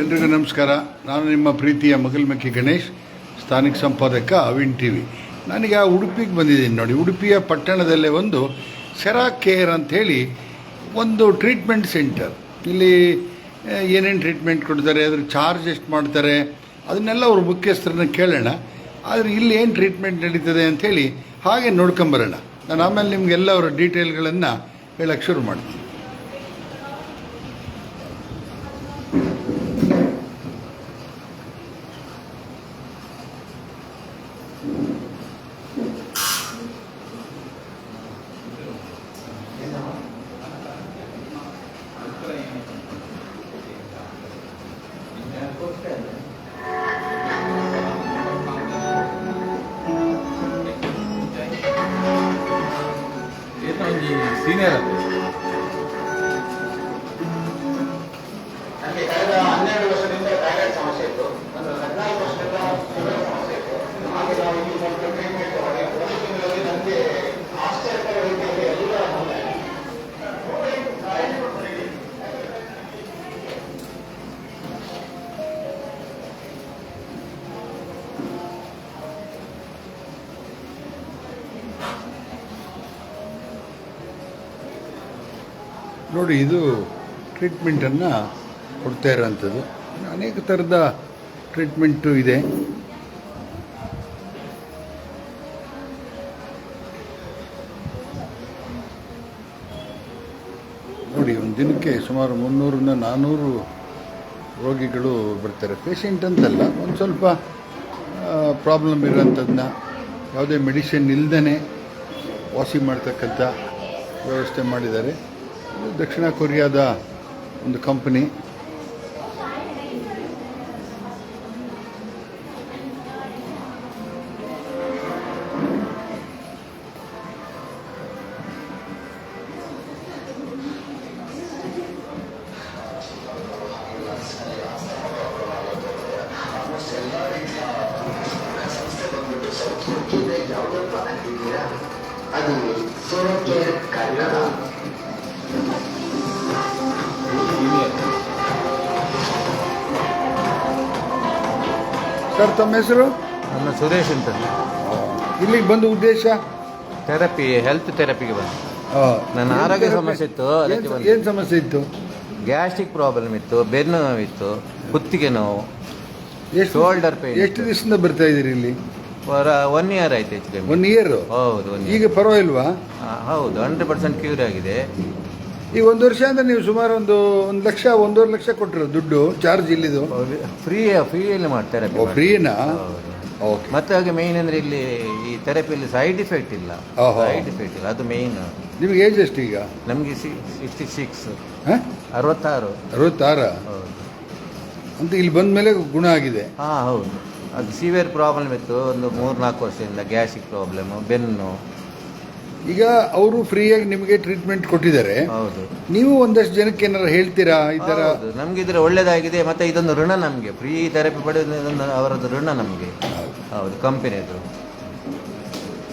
ಎಲ್ರಿಗೂ ನಮಸ್ಕಾರ. ನಾನು ನಿಮ್ಮ ಪ್ರೀತಿಯ ಮಗಲ್ಮಕ್ಕಿ ಗಣೇಶ್, ಸ್ಥಾನಿಕ ಸಂಪಾದಕ ಅವಿನ್ ಟಿ ವಿ. ಆ ಉಡುಪಿಗೆ ಬಂದಿದ್ದೀನಿ ನೋಡಿ. ಉಡುಪಿಯ ಪಟ್ಟಣದಲ್ಲೇ ಒಂದು ಸೆರಾ ಕೇರ್ ಅಂಥೇಳಿ ಒಂದು ಟ್ರೀಟ್ಮೆಂಟ್ ಸೆಂಟರ್. ಇಲ್ಲಿ ಏನೇನು ಟ್ರೀಟ್ಮೆಂಟ್ ಕೊಡ್ತಾರೆ, ಅದ್ರ ಚಾರ್ಜ್ ಎಷ್ಟು ಮಾಡ್ತಾರೆ, ಅದನ್ನೆಲ್ಲ ಅವ್ರ ಮುಖ್ಯಸ್ಥರನ್ನ ಕೇಳೋಣ. ಆದರೆ ಇಲ್ಲಿ ಏನು ಟ್ರೀಟ್ಮೆಂಟ್ ನಡೀತದೆ ಅಂಥೇಳಿ ಹಾಗೆ ನೋಡ್ಕೊಂಬರೋಣ. ನಾನು ಆಮೇಲೆ ನಿಮಗೆಲ್ಲ ಅವರ ಡೀಟೇಲ್ಗಳನ್ನು ಹೇಳಕ್ಕೆ ಶುರು ಮಾಡ್ತೀನಿ. ನೋಡಿ ಇದು ಟ್ರೀಟ್ಮೆಂಟನ್ನು ಕೊಡ್ತಾ ಇರೋವಂಥದ್ದು ಅನೇಕ ಥರದ ಟ್ರೀಟ್ಮೆಂಟು ಇದೆ. ನೋಡಿ, ಒಂದು ದಿನಕ್ಕೆ ಸುಮಾರು ಮುನ್ನೂರಿಂದ ನಾನ್ನೂರು ರೋಗಿಗಳು ಬರ್ತಾರೆ. ಪೇಷಂಟ್ ಅಂತಲ್ಲ, ಒಂದು ಸ್ವಲ್ಪ ಪ್ರಾಬ್ಲಮ್ ಇರೋಂಥದ್ದನ್ನ ಯಾವುದೇ ಮೆಡಿಸಿನ್ ಇಲ್ಲದೇ ವಾಸಿ ಮಾಡ್ತಕ್ಕಂಥ ವ್ಯವಸ್ಥೆ ಮಾಡಿದ್ದಾರೆ. ಇದು ದಕ್ಷಿಣ ಕೊರಿಯಾದ ಒಂದು ಕಂಪನಿ. ಅದು ಸೋರೋಕೆ ಕನ್ನಡ ಸರ್ ತಮ್ಮ ಹೆಸರು? ನನ್ನ ಸುರೇಶ್ ಅಂತ. ಇಲ್ಲಿಗೆ ಬಂದ ಉದ್ದೇಶ? ಥೆರಪಿ ಹೆಲ್ತ್ ಥೆರಪಿಗೆ ಬಂದು. ನನ್ನ ಆರೋಗ್ಯ ಸಮಸ್ಯೆ ಇತ್ತು, ಏನು ಅದಕ್ಕೆ ಬಂದೆ. ಏನ್ ಸಮಸ್ಯೆ ಇತ್ತು? ಗ್ಯಾಸ್ಟ್ರಿಕ್ ಪ್ರಾಬ್ಲಮ್ ಇತ್ತು ಬೆನ್ನು ನೋವಿತ್ತು ಕುತ್ತಿಗೆ ನೋವು ಎಷ್ಟು ಶೋಲ್ಡರ್ ಪೇನ್ ಎಷ್ಟು. ದಿವಸದಿಂದ ಬರ್ತಾ ಇದ್ದೀರಿ ಇಲ್ಲಿ? ಒನ್ ಇಯರ್ ಆಯ್ತು ಹೆಚ್ಚು ಕಮ್ಮಿ ಒನ್ ಇಯರ್ ಹೌದು ಈಗ ಪರವಾಗಿಲ್ವಾ? ಹೌದು ಹಂಡ್ರೆಡ್ ಪರ್ಸೆಂಟ್ ಕ್ಯೂರ್ ಆಗಿದೆ. ಈಗ ಒಂದು ವರ್ಷ ಅಂದ್ರೆ ನೀವು ಸುಮಾರು ಒಂದು ಒಂದು ಲಕ್ಷ ಒಂದೂವರೆ ಲಕ್ಷ ಕೊಟ್ಟರು ದುಡ್ಡು ಚಾರ್ಜ್ ಇಲ್ಲಿದು. ಫ್ರೀ ಫ್ರೀಯಲ್ಲಿ ಮಾಡ್ತಾರೆ ಫ್ರೀನಾ ಓಕೆ ಮತ್ತೆ ಹಾಗೆ ಮೇಯ್ನ್ ಅಂದ್ರೆ ಇಲ್ಲಿ ಈ ಥೆರಪಿಯಲ್ಲಿ ಸೈಡ್ ಇಫೆಕ್ಟ್ ಇಲ್ಲ. ಸೈಡ್ ಇಫೆಕ್ಟ್ ಇಲ್ಲ. ಅದು ಮೇಯ್ನ್ ನಿಮಗೆ ಏಜ್ ಎಷ್ಟು ಈಗ? ನಮಗೆ ಸಿಕ್ಸ್ಟಿ ಸಿಕ್ಸ್ ಹಾಂ? ಅರವತ್ತಾರು. ಅರವತ್ತಾರ? ಅಂತ ಇಲ್ಲಿ ಬಂದ ಮೇಲೆ ಗುಣ ಆಗಿದೆ. ಹಾಂ ಹೌದು. ಅದು ಸಿವಿಯರ್ ಪ್ರಾಬ್ಲಮ್ ಇತ್ತು. ಒಂದು ಮೂರು ನಾಲ್ಕು ವರ್ಷದಿಂದ ಗ್ಯಾಸಿಕ್ ಪ್ರಾಬ್ಲಮ್ ಬೆನ್ನು. ಈಗ ಅವರು ಫ್ರೀಯಾಗಿ ನಿಮಗೆ ಟ್ರೀಟ್ಮೆಂಟ್ ಕೊಟ್ಟಿದ್ದಾರೆ. ಹೌದು. ನೀವು ಒಂದಷ್ಟು ಜನಕ್ಕೆ ಏನಾರು ಹೇಳ್ತೀರಾ ಈ ಥರ ಹೌದು. ನಮ್ಗೆ ಇದ್ರೆ ಒಳ್ಳೇದಾಗಿದೆ. ಮತ್ತೆ ಇದೊಂದು ಋಣ ನಮಗೆ. ಫ್ರೀ ಥೆರಪಿ ಪಡೆಯೋದು ಇದೊಂದು ಅವರದ್ದು ಋಣ ನಮಗೆ. ಹೌದು. ಕಂಪನಿದು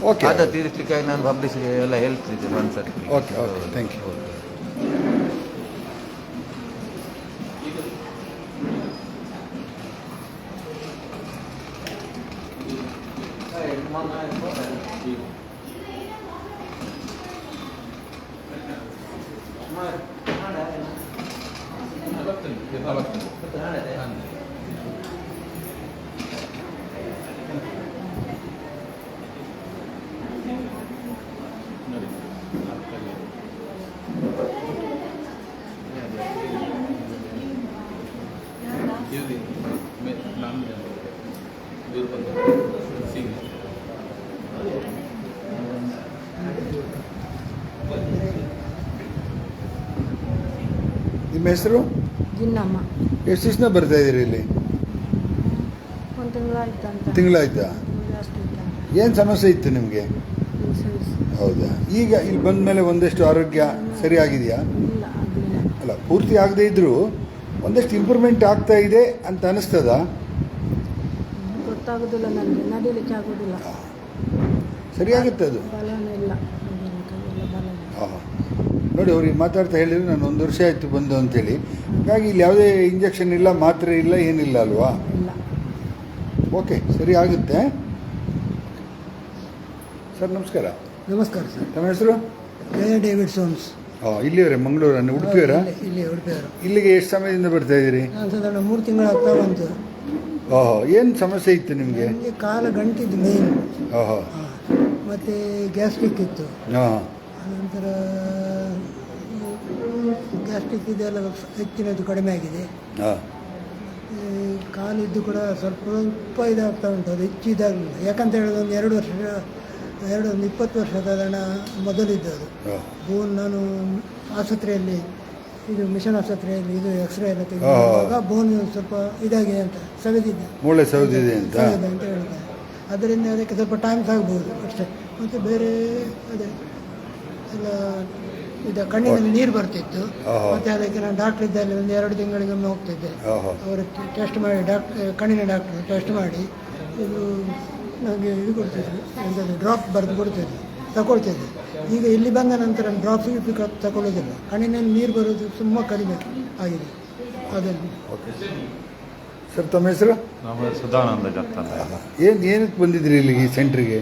ಓಕೆ ಅದ. ತೀರಿಸ್ಲಿಕ್ಕೆ ನಾನು ಪಬ್ಲಿಸಿಗೆ ಎಲ್ಲ ಹೇಳ್ತಿದ್ದೆ ಒಂದ್ಸರಿ ಓಕೆ ಓಕೆ ಥ್ಯಾಂಕ್ ಯು ちょっと離れて。も払っ ನಿಮ್ಮ ಹೆಸರು? ಜಿನ್ನಮ್ಮ. ಎಷ್ಟು ದಿವಸ ಬರ್ತಾ ಇದ್ದೀರಿ ಇಲ್ಲಿ? ಒಂದು ತಿಂಗಳಾಯ್ತು ಅಂತ. ತಿಂಗಳಾಯ್ತಾ? ಏನು ಸಮಸ್ಯೆ ಇತ್ತು ನಿಮಗೆ? ಹೌದಾ? ಈಗ ಇಲ್ಲಿ ಬಂದ ಮೇಲೆ ಒಂದಷ್ಟು ಆರೋಗ್ಯ ಸರಿ ಆಗಿದೆಯಾ ಇಲ್ಲ ಅಲ್ಲ ಪೂರ್ತಿ ಆಗದೇ ಇದ್ರು ಒಂದಷ್ಟು ಇಂಪ್ರೂವ್ಮೆಂಟ್ ಆಗ್ತಾ ಇದೆ ಅಂತ ಅನಿಸ್ತದ? ಗೊತ್ತಾಗೋದಿಲ್ಲ ನನಗೆ ನಡೀಲಿಕ್ಕೆ ಆಗೋದಿಲ್ಲ. ಸರಿಯಾಗುತ್ತೆ ಅದು ಬಲನೇ ಇಲ್ಲ. ಹಾಂ ನೋಡಿ ಅವ್ರಿಗೆ ಮಾತಾಡ್ತಾ ಹೇಳಿದ್ರು ನಾನು ಒಂದು ವರ್ಷ ಆಯಿತು ಬಂದು ಅಂತೇಳಿ. ಹಾಗಾಗಿ ಇಲ್ಲಿ ಯಾವುದೇ ಇಂಜೆಕ್ಷನ್ ಇಲ್ಲ ಮಾತ್ರೆ ಇಲ್ಲ ಏನಿಲ್ಲ ಅಲ್ವಾ? ಇಲ್ಲ. ಓಕೆ ಸರಿ ಆಗುತ್ತೆ. ಸರ್ ನಮಸ್ಕಾರ. ನಮಸ್ಕಾರ ಸರ್. ತಮ್ಮ ಹೆಸರು? David Soames. ಹಾಂ ಇಲ್ಲಿಯವರೇ ಮಂಗಳೂರನ್ನು ಉಡುಪಿಯವರ? ಇಲ್ಲಿ- ಇಲ್ಲಿ ಉಡುಪಿಯವರು. ಇಲ್ಲಿಗೆ ಎಷ್ಟು ಸಮಯದಿಂದ ಬರ್ತಾ ಇದ್ದೀರಿ? ನಾನು ಸಾಧಾರಣ ಮೂರು ತಿಂಗಳಾಗ್ತಾ ಬಂತು. ಓಹೋ ಏನು ಸಮಸ್ಯೆ ಇತ್ತು ನಿಮಗೆ? ನನಗೆ ಕಾಲ ಗಂಟಿದ್ದು ಮೇನ್ ಓಹೋ. ಮತ್ತೆ ಗ್ಯಾಸ್ಟ್ರಿಕ್ ಇತ್ತು. ಹಾಂ. ಅನಂತರ ಗ್ಯಾಸ್ಟ್ರಿಕ್ ಇದೆಲ್ಲ ಹೆಚ್ಚಿನದು ಕಡಿಮೆ ಆಗಿದೆ. ಹಾಂ. ಕಾಲಿದ್ದು ಕೂಡ ಸ್ವಲ್ಪ ಸ್ವಲ್ಪ ಇದಾಗ್ತಾ ಉಂಟು ಅದು ಹೆಚ್ಚು ಇದಾಗಲಿಲ್ಲ. ಯಾಕಂತ ಹೇಳಿದ್ರೆ ಒಂದು ಎರಡು ವರ್ಷ ಎರಡು ಒಂದು ಇಪ್ಪತ್ತು ವರ್ಷ ಸಾಧಾರಣ ಮೊದಲಿದ್ದು ಅದು. ಬೋನ್ ನಾನು ಆಸ್ಪತ್ರೆಯಲ್ಲಿ ಇದು ಮಿಷನ್ ಆಸ್ಪತ್ರೆಯಲ್ಲಿ ಇದು ಎಕ್ಸ್ರೇ ಎಲ್ಲ ತೆಗೆದಾಗ ಬೋನ್ ಸ್ವಲ್ಪ ಇದಾಗಿದೆ ಅಂತ ಸವೆದಿದೆ. ಮೂಳೆ ಸೌದಿದೆ ಅಂತ. ಸವೆದಿದೆ ಅಂತ ಹೇಳ್ತಾರೆ ಅದರಿಂದ ಅದಕ್ಕೆ ಸ್ವಲ್ಪ ಟೈಮ್ಸ್ ಆಗ್ಬೋದು ಅಷ್ಟೇ. ಮತ್ತು ಬೇರೆ ಅದೇ ಎಲ್ಲ ಇದು ಕಣ್ಣಿನಲ್ಲಿ ನೀರು ಬರ್ತಿತ್ತು. ಮತ್ತೆ ಮತ್ತು ಅದಕ್ಕೆ ನಾನು ಡಾಕ್ಟರ್ ಇದ್ದಲ್ಲಿ ಒಂದು ಎರಡು ತಿಂಗಳಿಗೊಮ್ಮೆ ಹೋಗ್ತಿದ್ದೆ. ಓಹೋ. ಅವರು ಟೆಸ್ಟ್ ಮಾಡಿ ಡಾಕ್ಟರ್ ಕಣ್ಣಿನ ಡಾಕ್ಟರ್ ಟೆಸ್ಟ್ ಮಾಡಿ ಇದು ನನಗೆ ಇದು ಕೊಡ್ತಿದ್ರು ಎಂಥದ್ದು ಡ್ರಾಪ್ ಬರೆದು ಕೊಡ್ತಿದ್ರು ತಗೊಳ್ತಿದ್ದೆ ಈಗ ಇಲ್ಲಿ ಬಂದ ನಂತರ ಡ್ರಾಪ್ ತಗೊಳ್ಳೋದಿಲ್ಲ ಕಣ್ಣಿನಲ್ಲಿ ನೀರು ಬರೋದು ತುಂಬ ಕಡಿಮೆ ಆಗಿದೆ. ಅದನ್ನು. ಓಕೆ. ಸರ್ ತಮ್ಮ ಹೆಸರು? ನಮ್ಮ ಅಂತ ಏನು ಏನಕ್ಕೆ ಬಂದಿದ್ರಿ ಇಲ್ಲಿಗೆ ಸೆಂಟ್ರಿಗೆ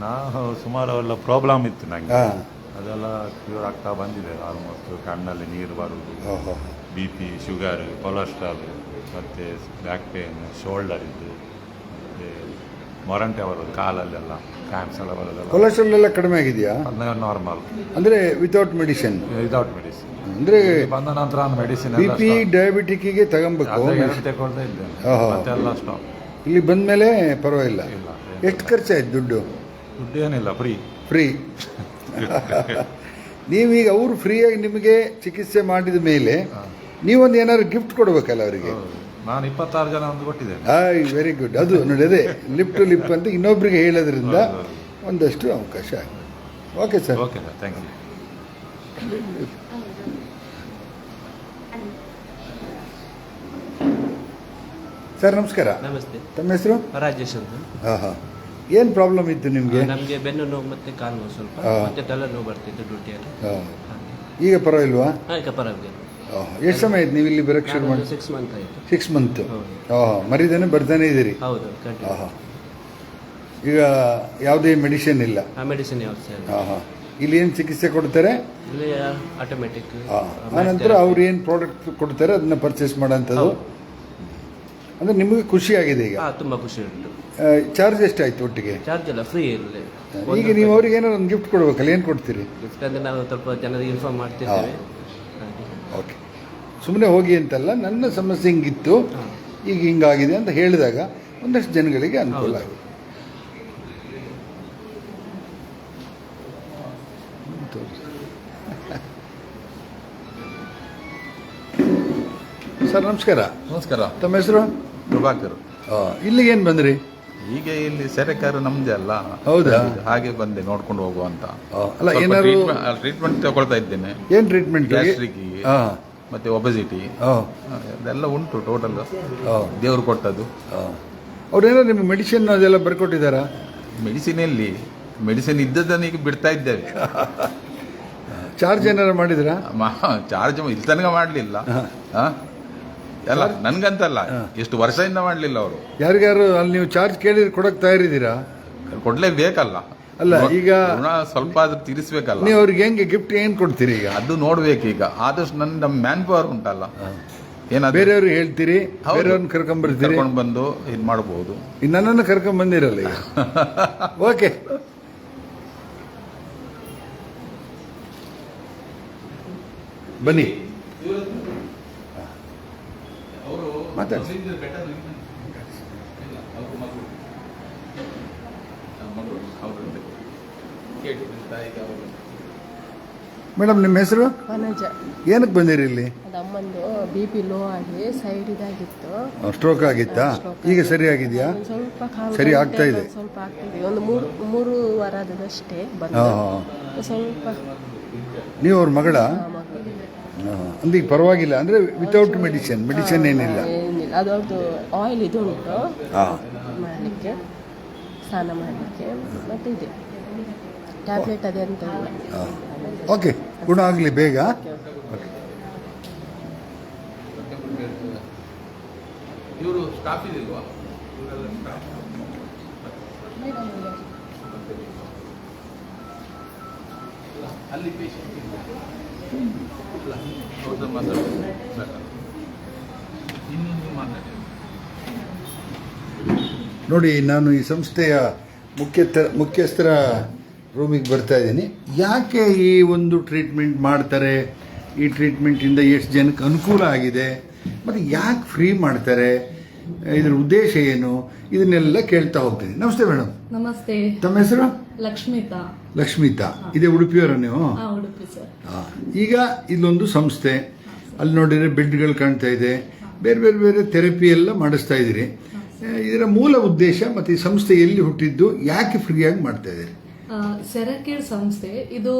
ನಾವು ಸುಮಾರು ಎಲ್ಲ ಪ್ರಾಬ್ಲಮ್ ಇತ್ತು ನನಗೆ ಹಾಂ. ಅದೆಲ್ಲ ಕ್ಯೂರ್ ಆಗ್ತಾ ಬಂದಿದೆ ಆಲ್ಮೋಸ್ಟ್ ಕಣ್ಣಲ್ಲಿ ನೀರು ಬರುವುದು. ಬಿ ಪಿ ಶುಗರ್ ಕೊಲೆಸ್ಟ್ರಾಲ್ ಮತ್ತು ಬ್ಯಾಕ್ ಪೇನ್ ಶೋಲ್ಡರ್ ಇದ್ದು ಮತ್ತು ಮೊರಂಟೆ ಬರೋದು ಕಾಲಲ್ಲೆಲ್ಲ ಕ್ಯಾಂಪ್ಸ್ ಎಲ್ಲ ಬರೋದೆಲ್ಲ ಕೊಲೆಸ್ಟ್ರಾಲ್ ಎಲ್ಲ ಕಡಿಮೆ ಆಗಿದೆಯಾ? ನಾರ್ಮಲ್ ಅಂದರೆ ವಿತೌಟ್ ಮೆಡಿಸಿನ್ ವಿತೌಟ್ ಮೆಡಿಸಿನ್ ಅಂದರೆ ಬಂದ ನಂತರ ಮೆಡಿಸಿನ್ ಬಿ ಪಿ ಡಯಾಬಿಟಿಕ್ಕಿಗೆ ತಗೊಬೇಕು ತಗೊಳ್ತಾ ಇದ್ದೇನೆ ಆಹಾ. ಮತ್ತೆಲ್ಲ ಸ್ಟಾಪ್ ಇಲ್ಲಿ ಬಂದ ಮೇಲೆ ಪರವಾಗಿಲ್ಲ ಎಷ್ಟು ಖರ್ಚಾಯ್ತು ದುಡ್ಡು? ದುಡ್ಡು ಏನಿಲ್ಲ ಫ್ರೀ ಫ್ರೀ ನೀವೀಗ ಅವರು ಫ್ರೀಯಾಗಿ ನಿಮಗೆ ಚಿಕಿತ್ಸೆ ಮಾಡಿದ ಮೇಲೆ ನೀವೊಂದು ಏನಾದ್ರು ಗಿಫ್ಟ್ ಕೊಡಬೇಕಲ್ಲ ಅವರಿಗೆ? ನಾನು ಇಪ್ಪತ್ತಾರು ಜನ ಒಂದು ಕೊಟ್ಟಿದ್ದೇನೆ. ವೆರಿ ಗುಡ್ ಅದು ನೋಡಿ ಅದೇ ಲಿಪ್ ಟು ಲಿಪ್ ಅಂತ ಇನ್ನೊಬ್ಬರಿಗೆ ಹೇಳೋದ್ರಿಂದ ಒಂದಷ್ಟು ಅವಕಾಶ okay sir okay sir thank you sir ನಮಸ್ಕಾರ. ನಮಸ್ತೆ. ತಮ್ಮ ಹೆಸರು? ರಾಜೇಶ್ ಅಂತ. ಹಾಂ ಹಾಂ. ಏನು ಪ್ರಾಬ್ಲಮ್ ಇತ್ತು ನಿಮಗೆ? ನಮಗೆ ಬೆನ್ನು ನೋವು ಮತ್ತೆ ಕಾಲು ನೋವು ಸ್ವಲ್ಪ. ಮತ್ತೆ ತಲೆ ನೋವು ಬರ್ತಿತ್ತು ಡ್ಯೂಟಿಯಲ್ಲಿ. ಈಗ ಪರವಾಗಿಲ್ವಾ? ಈಗ ಪರವಾಗಿಲ್ಲ. ಎಷ್ಟು ಸಮಯ ಆಯ್ತು ನೀವು ಇಲ್ಲಿ ಬರೋಕ್ಕೆ ಶುರು ಮಾಡಿ? ಸಿಕ್ಸ್ ಮಂತ್ ಆಯಿತು. Six month. ಹಾಂ ಮರಿದೇನೆ ಬರ್ತಾನೆ ಇದ್ದೀರಿ? ಹೌದು ಹಾಂ ಈಗ ಯಾವುದೇ ಮೆಡಿಸಿನ್ ಇಲ್ಲ? ಆ ಮೆಡಿಸಿನ್ ಯಾವ್ದು ಹಾಂ ಹಾಂ ಇಲ್ಲಿ ಏನು ಚಿಕಿತ್ಸೆ ಕೊಡ್ತಾರೆ? ಇಲ್ಲಿ ಆಟೋಮೆಟಿಕ್ ಆನಂತರ ಅವ್ರು ಏನು ಪ್ರಾಡಕ್ಟ್ ಕೊಡ್ತಾರೆ ಅದನ್ನ ಪರ್ಚೇಸ್ ಮಾಡೋಂಥದ್ದು ಅಂದರೆ ನಿಮಗೆ ಖುಷಿಯಾಗಿದೆ ಆಗಿದೆ ಈಗ? ಹಾ ತುಂಬಾ ಖುಷಿ ಉಂಟು. ಚಾರ್ಜ್ ಎಷ್ಟಾಯ್ತು ಒಟ್ಟಿಗೆ? ಚಾರ್ಜ್ ಎಲ್ಲ ಫ್ರೀ ಇರಲಿ. ಈಗ ನೀವು ಅವ್ರಿಗೆ ಏನಾದ್ರು ಒಂದು ಗಿಫ್ಟ್ ಕೊಡಬೇಕಲ್ಲ ಏನು ಕೊಡ್ತೀರಿ? ಗಿಫ್ಟ್ ಅಂದ್ರೆ ನಾವು ಸ್ವಲ್ಪ ಜನರಿಗೆ ಇನ್ಫಾರ್ಮ್ ಮಾಡ್ತಿರ್ತೇವೆ ಹಾಗೆ. ಓಕೆ ಸುಮ್ಮನೆ ಹೋಗಿ ಅಂತಲ್ಲ ನನ್ನ ಸಮಸ್ಯೆ ಹಿಂಗಿತ್ತು. ಈಗ ಹಿಂಗಾಗಿದೆ ಅಂತ ಹೇಳಿದಾಗ ಒಂದಷ್ಟು ಜನಗಳಿಗೆ ಅನುಕೂಲ. ಆಗಿದೆ ಸರ್ ನಮಸ್ಕಾರ. ನಮಸ್ಕಾರ. ತಮ್ಮ ಹೆಸರು? ಪ್ರಭಾಕರ್. ಇಲ್ಲಿಗೆ ಏನು ಬಂದ್ರಿ? ಈಗ ಇಲ್ಲಿ ಸೆರೆಕಾರು ನಮ್ದೇ ಅಲ್ಲ. ಹೌದಾ? ಹಾಗೆ ಬಂದೆ ನೋಡ್ಕೊಂಡು ಹೋಗುವಂತ ಅಲ್ಲ ಏನಾದ್ರು ಟ್ರೀಟ್ಮೆಂಟ್ ತಗೊಳ್ತಾ ಇದ್ದೇನೆ. ಏನು ಟ್ರೀಟ್ಮೆಂಟ್ ಗ್ಯಾಸ್ಟ್ರಿಕ್ ಮತ್ತೆ ಒಬೆಸಿಟಿ ಅದೆಲ್ಲ ಉಂಟು ಟೋಟಲ್ ದೇವ್ರು ಕೊಟ್ಟದ್ದು. ಅವ್ರೇನೋ ನಿಮ್ಗೆ ಮೆಡಿಸಿನ್ ಅದೆಲ್ಲ ಬರ್ಕೊಟ್ಟಿದ್ದಾರಾ? ಮೆಡಿಸಿನ್ ಎಲ್ಲಿ? ಮೆಡಿಸಿನ್ ಇದ್ದದ್ದನ್ನ ಈಗ ಬಿಡ್ತಾ ಇದ್ದೇವೆ. ಚಾರ್ಜ್ ಏನಾರು ಮಾಡಿದ್ರಾ? ಚಾರ್ಜ್ ಇಲ್ಲಿ ತನಕ ಮಾಡಲಿಲ್ಲ ಅಲ್ಲ ನನ್ಗಂತಲ್ಲ. ಎಷ್ಟು ವರ್ಷದಿಂದ ಮಾಡಲಿಲ್ಲ ಅವರು. ಯಾರಿಗಾರು ಅಲ್ಲಿ ನೀವು ಚಾರ್ಜ್ ಕೇಳಿ ಕೊಡಕ್ಕೆ ತಯಾರಿದ್ದೀರಾ? ಕೊಡ್ಲೇಬೇಕಲ್ಲ. ಅಲ್ಲ, ಈಗ- ಋಣ ಸ್ವಲ್ಪ ಆದ್ರೂ ತೀರಿಸ್ಬೇಕಲ್ಲ. ನೀವು ಅವ್ರಿಗೆ ಹೆಂಗೆ ಗಿಫ್ಟ್ ಏನು ಕೊಡ್ತೀರಿ ಈಗ? ಅದು ನೋಡ್ಬೇಕು ಈಗ ಆದಷ್ಟು ನನ್ನ ಮ್ಯಾನ್ ಪವರ್ ಉಂಟಲ್ಲ. ಏನಾದ್ರು ಬೇರೆಯವ್ರಿಗೆ ಹೇಳ್ತೀರಿ. ಬೇರೆಯವ್ರನ್ನ ಕರ್ಕೊಂಡ್ಬರ್ತೀರಿ ಕರ್ಕೊಂಡು ಬಂದು ಇದು ಮಾಡಬಹುದು ಇನ್ನು ನನ್ನನ್ನು ಕರ್ಕೊಂಡ್ ಬಂದಿರಲ್ಲ ಈಗ. ಓಕೆ ಬನ್ನಿ. ಮಾತಾಡಿ ಮೇಡಮ್ ನಿಮ್ಮ ಹೆಸರು? ವನಜ ಏನಕ್ಕೆ ಬಂದಿರಿ ಇಲ್ಲಿ? ಅದು ಅಮ್ಮಂದು ಬಿ ಪಿ ಲೋ ಆಗಿ ಸೈಡ್ ಇದಾಗಿತ್ತು. ಸ್ಟ್ರೋಕ್ ಆಗಿತ್ತಾ? ಈಗ ಸರಿ ಆಗಿದೆಯಾ? ಸ್ವಲ್ಪ ಕಾಲು ಸರಿ ಆಗ್ತಾ ಇದೆ. ಒಂದ್ ಸ್ವಲ್ಪ ಆಗ್ತಿದೆ. ಒಂದು ಮೂರು ಮೂರು ವಾರ ಆದದಷ್ಟೇ ಬಂದು ಸ್ವಲ್ಪ ನೀವು ಅವ್ರ ಮಗಳ. ಅಂದ್ರೆ ಈಗ ಪರವಾಗಿಲ್ಲ. ಅಂದ್ರೆ ವಿತೌಟ್ ಮೆಡಿಸಿನ್ ಮೆಡಿಸಿನ್ ಏನಿಲ್ಲ. ಏನಿಲ್ಲ. ಅದೊಂದು ಆಯಿಲ್ ಇದು ಉಂಟು. ಹಾಂ. ಮಾಡಲಿಕ್ಕೆ ಸ್ನಾನ ಮಾಡಲಿಕ್ಕೆ. ಮತ್ತೆ ಇದೆ. ಟ್ಯಾಬ್ಲೆಟ್ ಅದೇ ಅಂತ ಇಲ್ಲ. ಓಕೆ ಗುಣ ಆಗಲಿ ಬೇಗ. ಇವರು ಸ್ಟಾಫ್ ಇದಿಲ್ವಾ ಅಲ್ಲಿ ಪೇಷಂಟ್ ಇನ್ನು ನೀವು ಮಾತಾಡಿ ನೋಡಿ ನಾನು ಈ ಸಂಸ್ಥೆಯ ಮುಖ್ಯ ಮುಖ್ಯಸ್ಥರ ರೂಮಿಗೆ ಬರ್ತಾ ಇದ್ದೀನಿ. ಯಾಕೆ ಈ ಒಂದು ಟ್ರೀಟ್ಮೆಂಟ್ ಮಾಡ್ತಾರೆ? ಈ ಟ್ರೀಟ್ಮೆಂಟಿಂದ ಎಷ್ಟು ಜನಕ್ಕೆ ಅನುಕೂಲ ಆಗಿದೆ? ಮತ್ತು ಯಾಕೆ ಫ್ರೀ ಮಾಡ್ತಾರೆ? ಇದರ ಉದ್ದೇಶ ಏನು? ಇದನ್ನೆಲ್ಲ ಕೇಳ್ತಾ ಹೋಗ್ತೀನಿ. ನಮಸ್ತೆ ಮೇಡಮ್. ನಮಸ್ತೆ. ತಮ್ಮ ಹೆಸರು? ಲಕ್ಷ್ಮಿತಾ. ಲಕ್ಷ್ಮಿತಾ. ಇದೇ ಉಡುಪಿಯವರ ನೀವು? ಈಗ ಇಲ್ಲೊಂದು ಸಂಸ್ಥೆ, ಅಲ್ಲಿ ನೋಡಿದರೆ ಬೆಡ್ಗಳು ಕಾಣ್ತಾ ಇದೆ. ಬೇರೆ ಬೇರೆ ಬೇರೆ ಥೆರಪಿ ಎಲ್ಲ ಮಾಡಿಸ್ತಾ ಇದ್ದೀರಿ. ಇದರ ಮೂಲ ಉದ್ದೇಶ ಮತ್ತು ಈ ಸಂಸ್ಥೆ ಎಲ್ಲಿ ಹುಟ್ಟಿದ್ದು, ಯಾಕೆ ಫ್ರೀಯಾಗಿ ಮಾಡ್ತಾ ಇದ್ದೀರಿ? ಸೆರಕೇರ್ ಸಂಸ್ಥೆ, ಇದು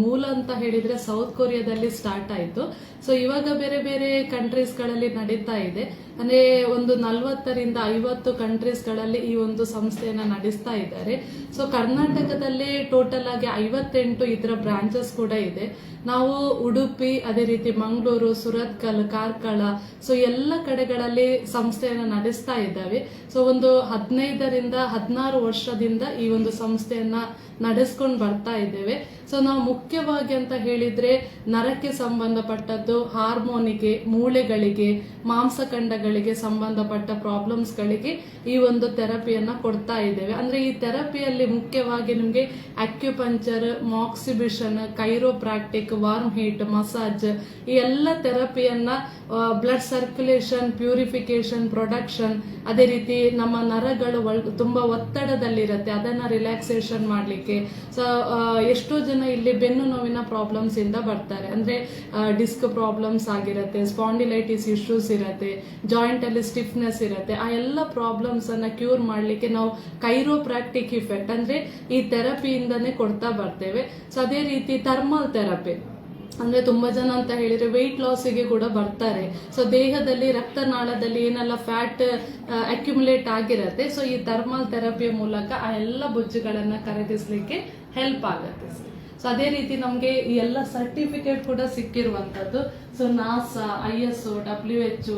ಮೂಲ ಅಂತ ಹೇಳಿದ್ರೆ ಸೌತ್ ಕೊರಿಯಾದಲ್ಲಿ ಸ್ಟಾರ್ಟ್ ಆಯಿತು. ಸೊ ಇವಾಗ ಬೇರೆ ಬೇರೆ ಕಂಟ್ರೀಸ್ಗಳಲ್ಲಿ ನಡೀತಾ ಇದೆ. ಅಂದ್ರೆ ಒಂದು ನಲ್ವತ್ತರಿಂದ ಐವತ್ತು ಕಂಟ್ರೀಸ್ಗಳಲ್ಲಿ ಈ ಒಂದು ಸಂಸ್ಥೆಯನ್ನ ನಡೆಸ್ತಾ ಇದ್ದಾರೆ. ಸೊ ಕರ್ನಾಟಕದಲ್ಲಿ ಟೋಟಲ್ ಆಗಿ ಐವತ್ತೆಂಟು ಇದರ ಬ್ರಾಂಚಸ್ ಕೂಡ ಇದೆ. ನಾವು ಉಡುಪಿ, ಅದೇ ರೀತಿ ಮಂಗಳೂರು, ಸುರತ್ಕಲ್, ಕಾರ್ಕಳ ಸೊ ಎಲ್ಲ ಕಡೆಗಳಲ್ಲಿ ಸಂಸ್ಥೆಯನ್ನ ನಡೆಸ್ತಾ ಇದ್ದಾವೆ. ಸೊ ಒಂದು ಹದಿನೈದರಿಂದ ಹದಿನಾರು ವರ್ಷದಿಂದ ಈ ಒಂದು ಸಂಸ್ಥೆಯನ್ನ ನಡೆಸ್ಕೊಂಡು ಬರ್ತಾ ಇದ್ದೇವೆ. ಸೊ ನಾವು ಮುಖ್ಯವಾಗಿ ಅಂತ ಹೇಳಿದ್ರೆ ನರಕ್ಕೆ ಸಂಬಂಧಪಟ್ಟದ್ದು, ಹಾರ್ಮೋನಿಗೆ, ಮೂಳೆಗಳಿಗೆ ಮಾಂಸಖಂಡಗಳಿಗೆ ಸಂಬಂಧಪಟ್ಟ ಪ್ರಾಬ್ಲಮ್ಸ್ಗಳಿಗೆ ಈ ಒಂದು ಥೆರಪಿಯನ್ನ ಕೊಡ್ತಾ ಇದ್ದೇವೆ. ಅಂದ್ರೆ ಈ ಥೆರಪಿಯಲ್ಲಿ ಮುಖ್ಯವಾಗಿ ನಿಮಗೆ acupuncture moxibustion chiropractic warm heat massage ಈ ಎಲ್ಲ ಥೆರಪಿಯನ್ನ ಬ್ಲಡ್ ಸರ್ಕ್ಯುಲೇಷನ್ ಪ್ಯೂರಿಫಿಕೇಶನ್ ಪ್ರೊಡಕ್ಷನ್ ಅದೇ ರೀತಿ ನಮ್ಮ ನರಗಳು ತುಂಬಾ ಒತ್ತಡದಲ್ಲಿರುತ್ತೆ. ಅದನ್ನ ರಿಲ್ಯಾಕ್ಸೇಷನ್ ಮಾಡಲಿಕ್ಕೆ. ಸೊ ಎಷ್ಟೋ ಜನ ಇಲ್ಲಿ ಬೆನ್ನು ನೋವಿನ ಪ್ರಾಬ್ಲಮ್ಸ್ ಇಂದ ಬರ್ತಾರೆ. ಅಂದ್ರೆ ಡಿಸ್ಕ್ ಪ್ರಾಬ್ಲಮ್ಸ್ ಆಗಿರುತ್ತೆ ಸ್ಪಾಂಡಿಲೈಟಿಸ್ ಇಶ್ಯೂಸ್ ಇರುತ್ತೆ ಜಾಯಿಂಟ್ ಅಲ್ಲಿ ಸ್ಟಿಫ್ನೆಸ್ ಇರುತ್ತೆ, ಆ ಎಲ್ಲ ಪ್ರಾಬ್ಲಮ್ಸ್ ಅನ್ನ ಕ್ಯೂರ್ ಮಾಡ್ಲಿಕ್ಕೆ ನಾವು ಕೈರೋಪ್ರಾಕ್ಟಿಕ್ ಇಫೆಕ್ಟ್ ಅಂದ್ರೆ ಈ ಥೆರಪಿಯಿಂದನೇ ಕೊಡ್ತಾ ಬರ್ತೇವೆ. ಸೊ ಅದೇ ರೀತಿ ಥರ್ಮಲ್ ಥೆರಪಿ ಅಂದ್ರೆ ತುಂಬಾ ಜನ ಅಂತ ಹೇಳಿದ್ರೆ ವೆಯ್ಟ್ ಲಾಸಿಗೆ ಕೂಡ ಬರ್ತಾರೆ. ಸೊ ದೇಹದಲ್ಲಿ, ರಕ್ತನಾಳದಲ್ಲಿ ಏನೆಲ್ಲ ಫ್ಯಾಟ್ ಅಕ್ಯುಮುಲೇಟ್ ಆಗಿರತ್ತೆ ಸೊ ಈ ಥರ್ಮಲ್ ಥೆರಪಿಯ ಮೂಲಕ ಆ ಎಲ್ಲ ಬೊಜ್ಜುಗಳನ್ನ ಕರಗಿಸ್ಲಿಕ್ಕೆ ಹೆಲ್ಪ್ ಆಗುತ್ತೆ. ಸೊ ಅದೇ ರೀತಿ ನಮಗೆ ಎಲ್ಲ ಸರ್ಟಿಫಿಕೇಟ್ ಕೂಡ ಸಿಕ್ಕಿರುವಂತದ್ದು so NASA I S O W H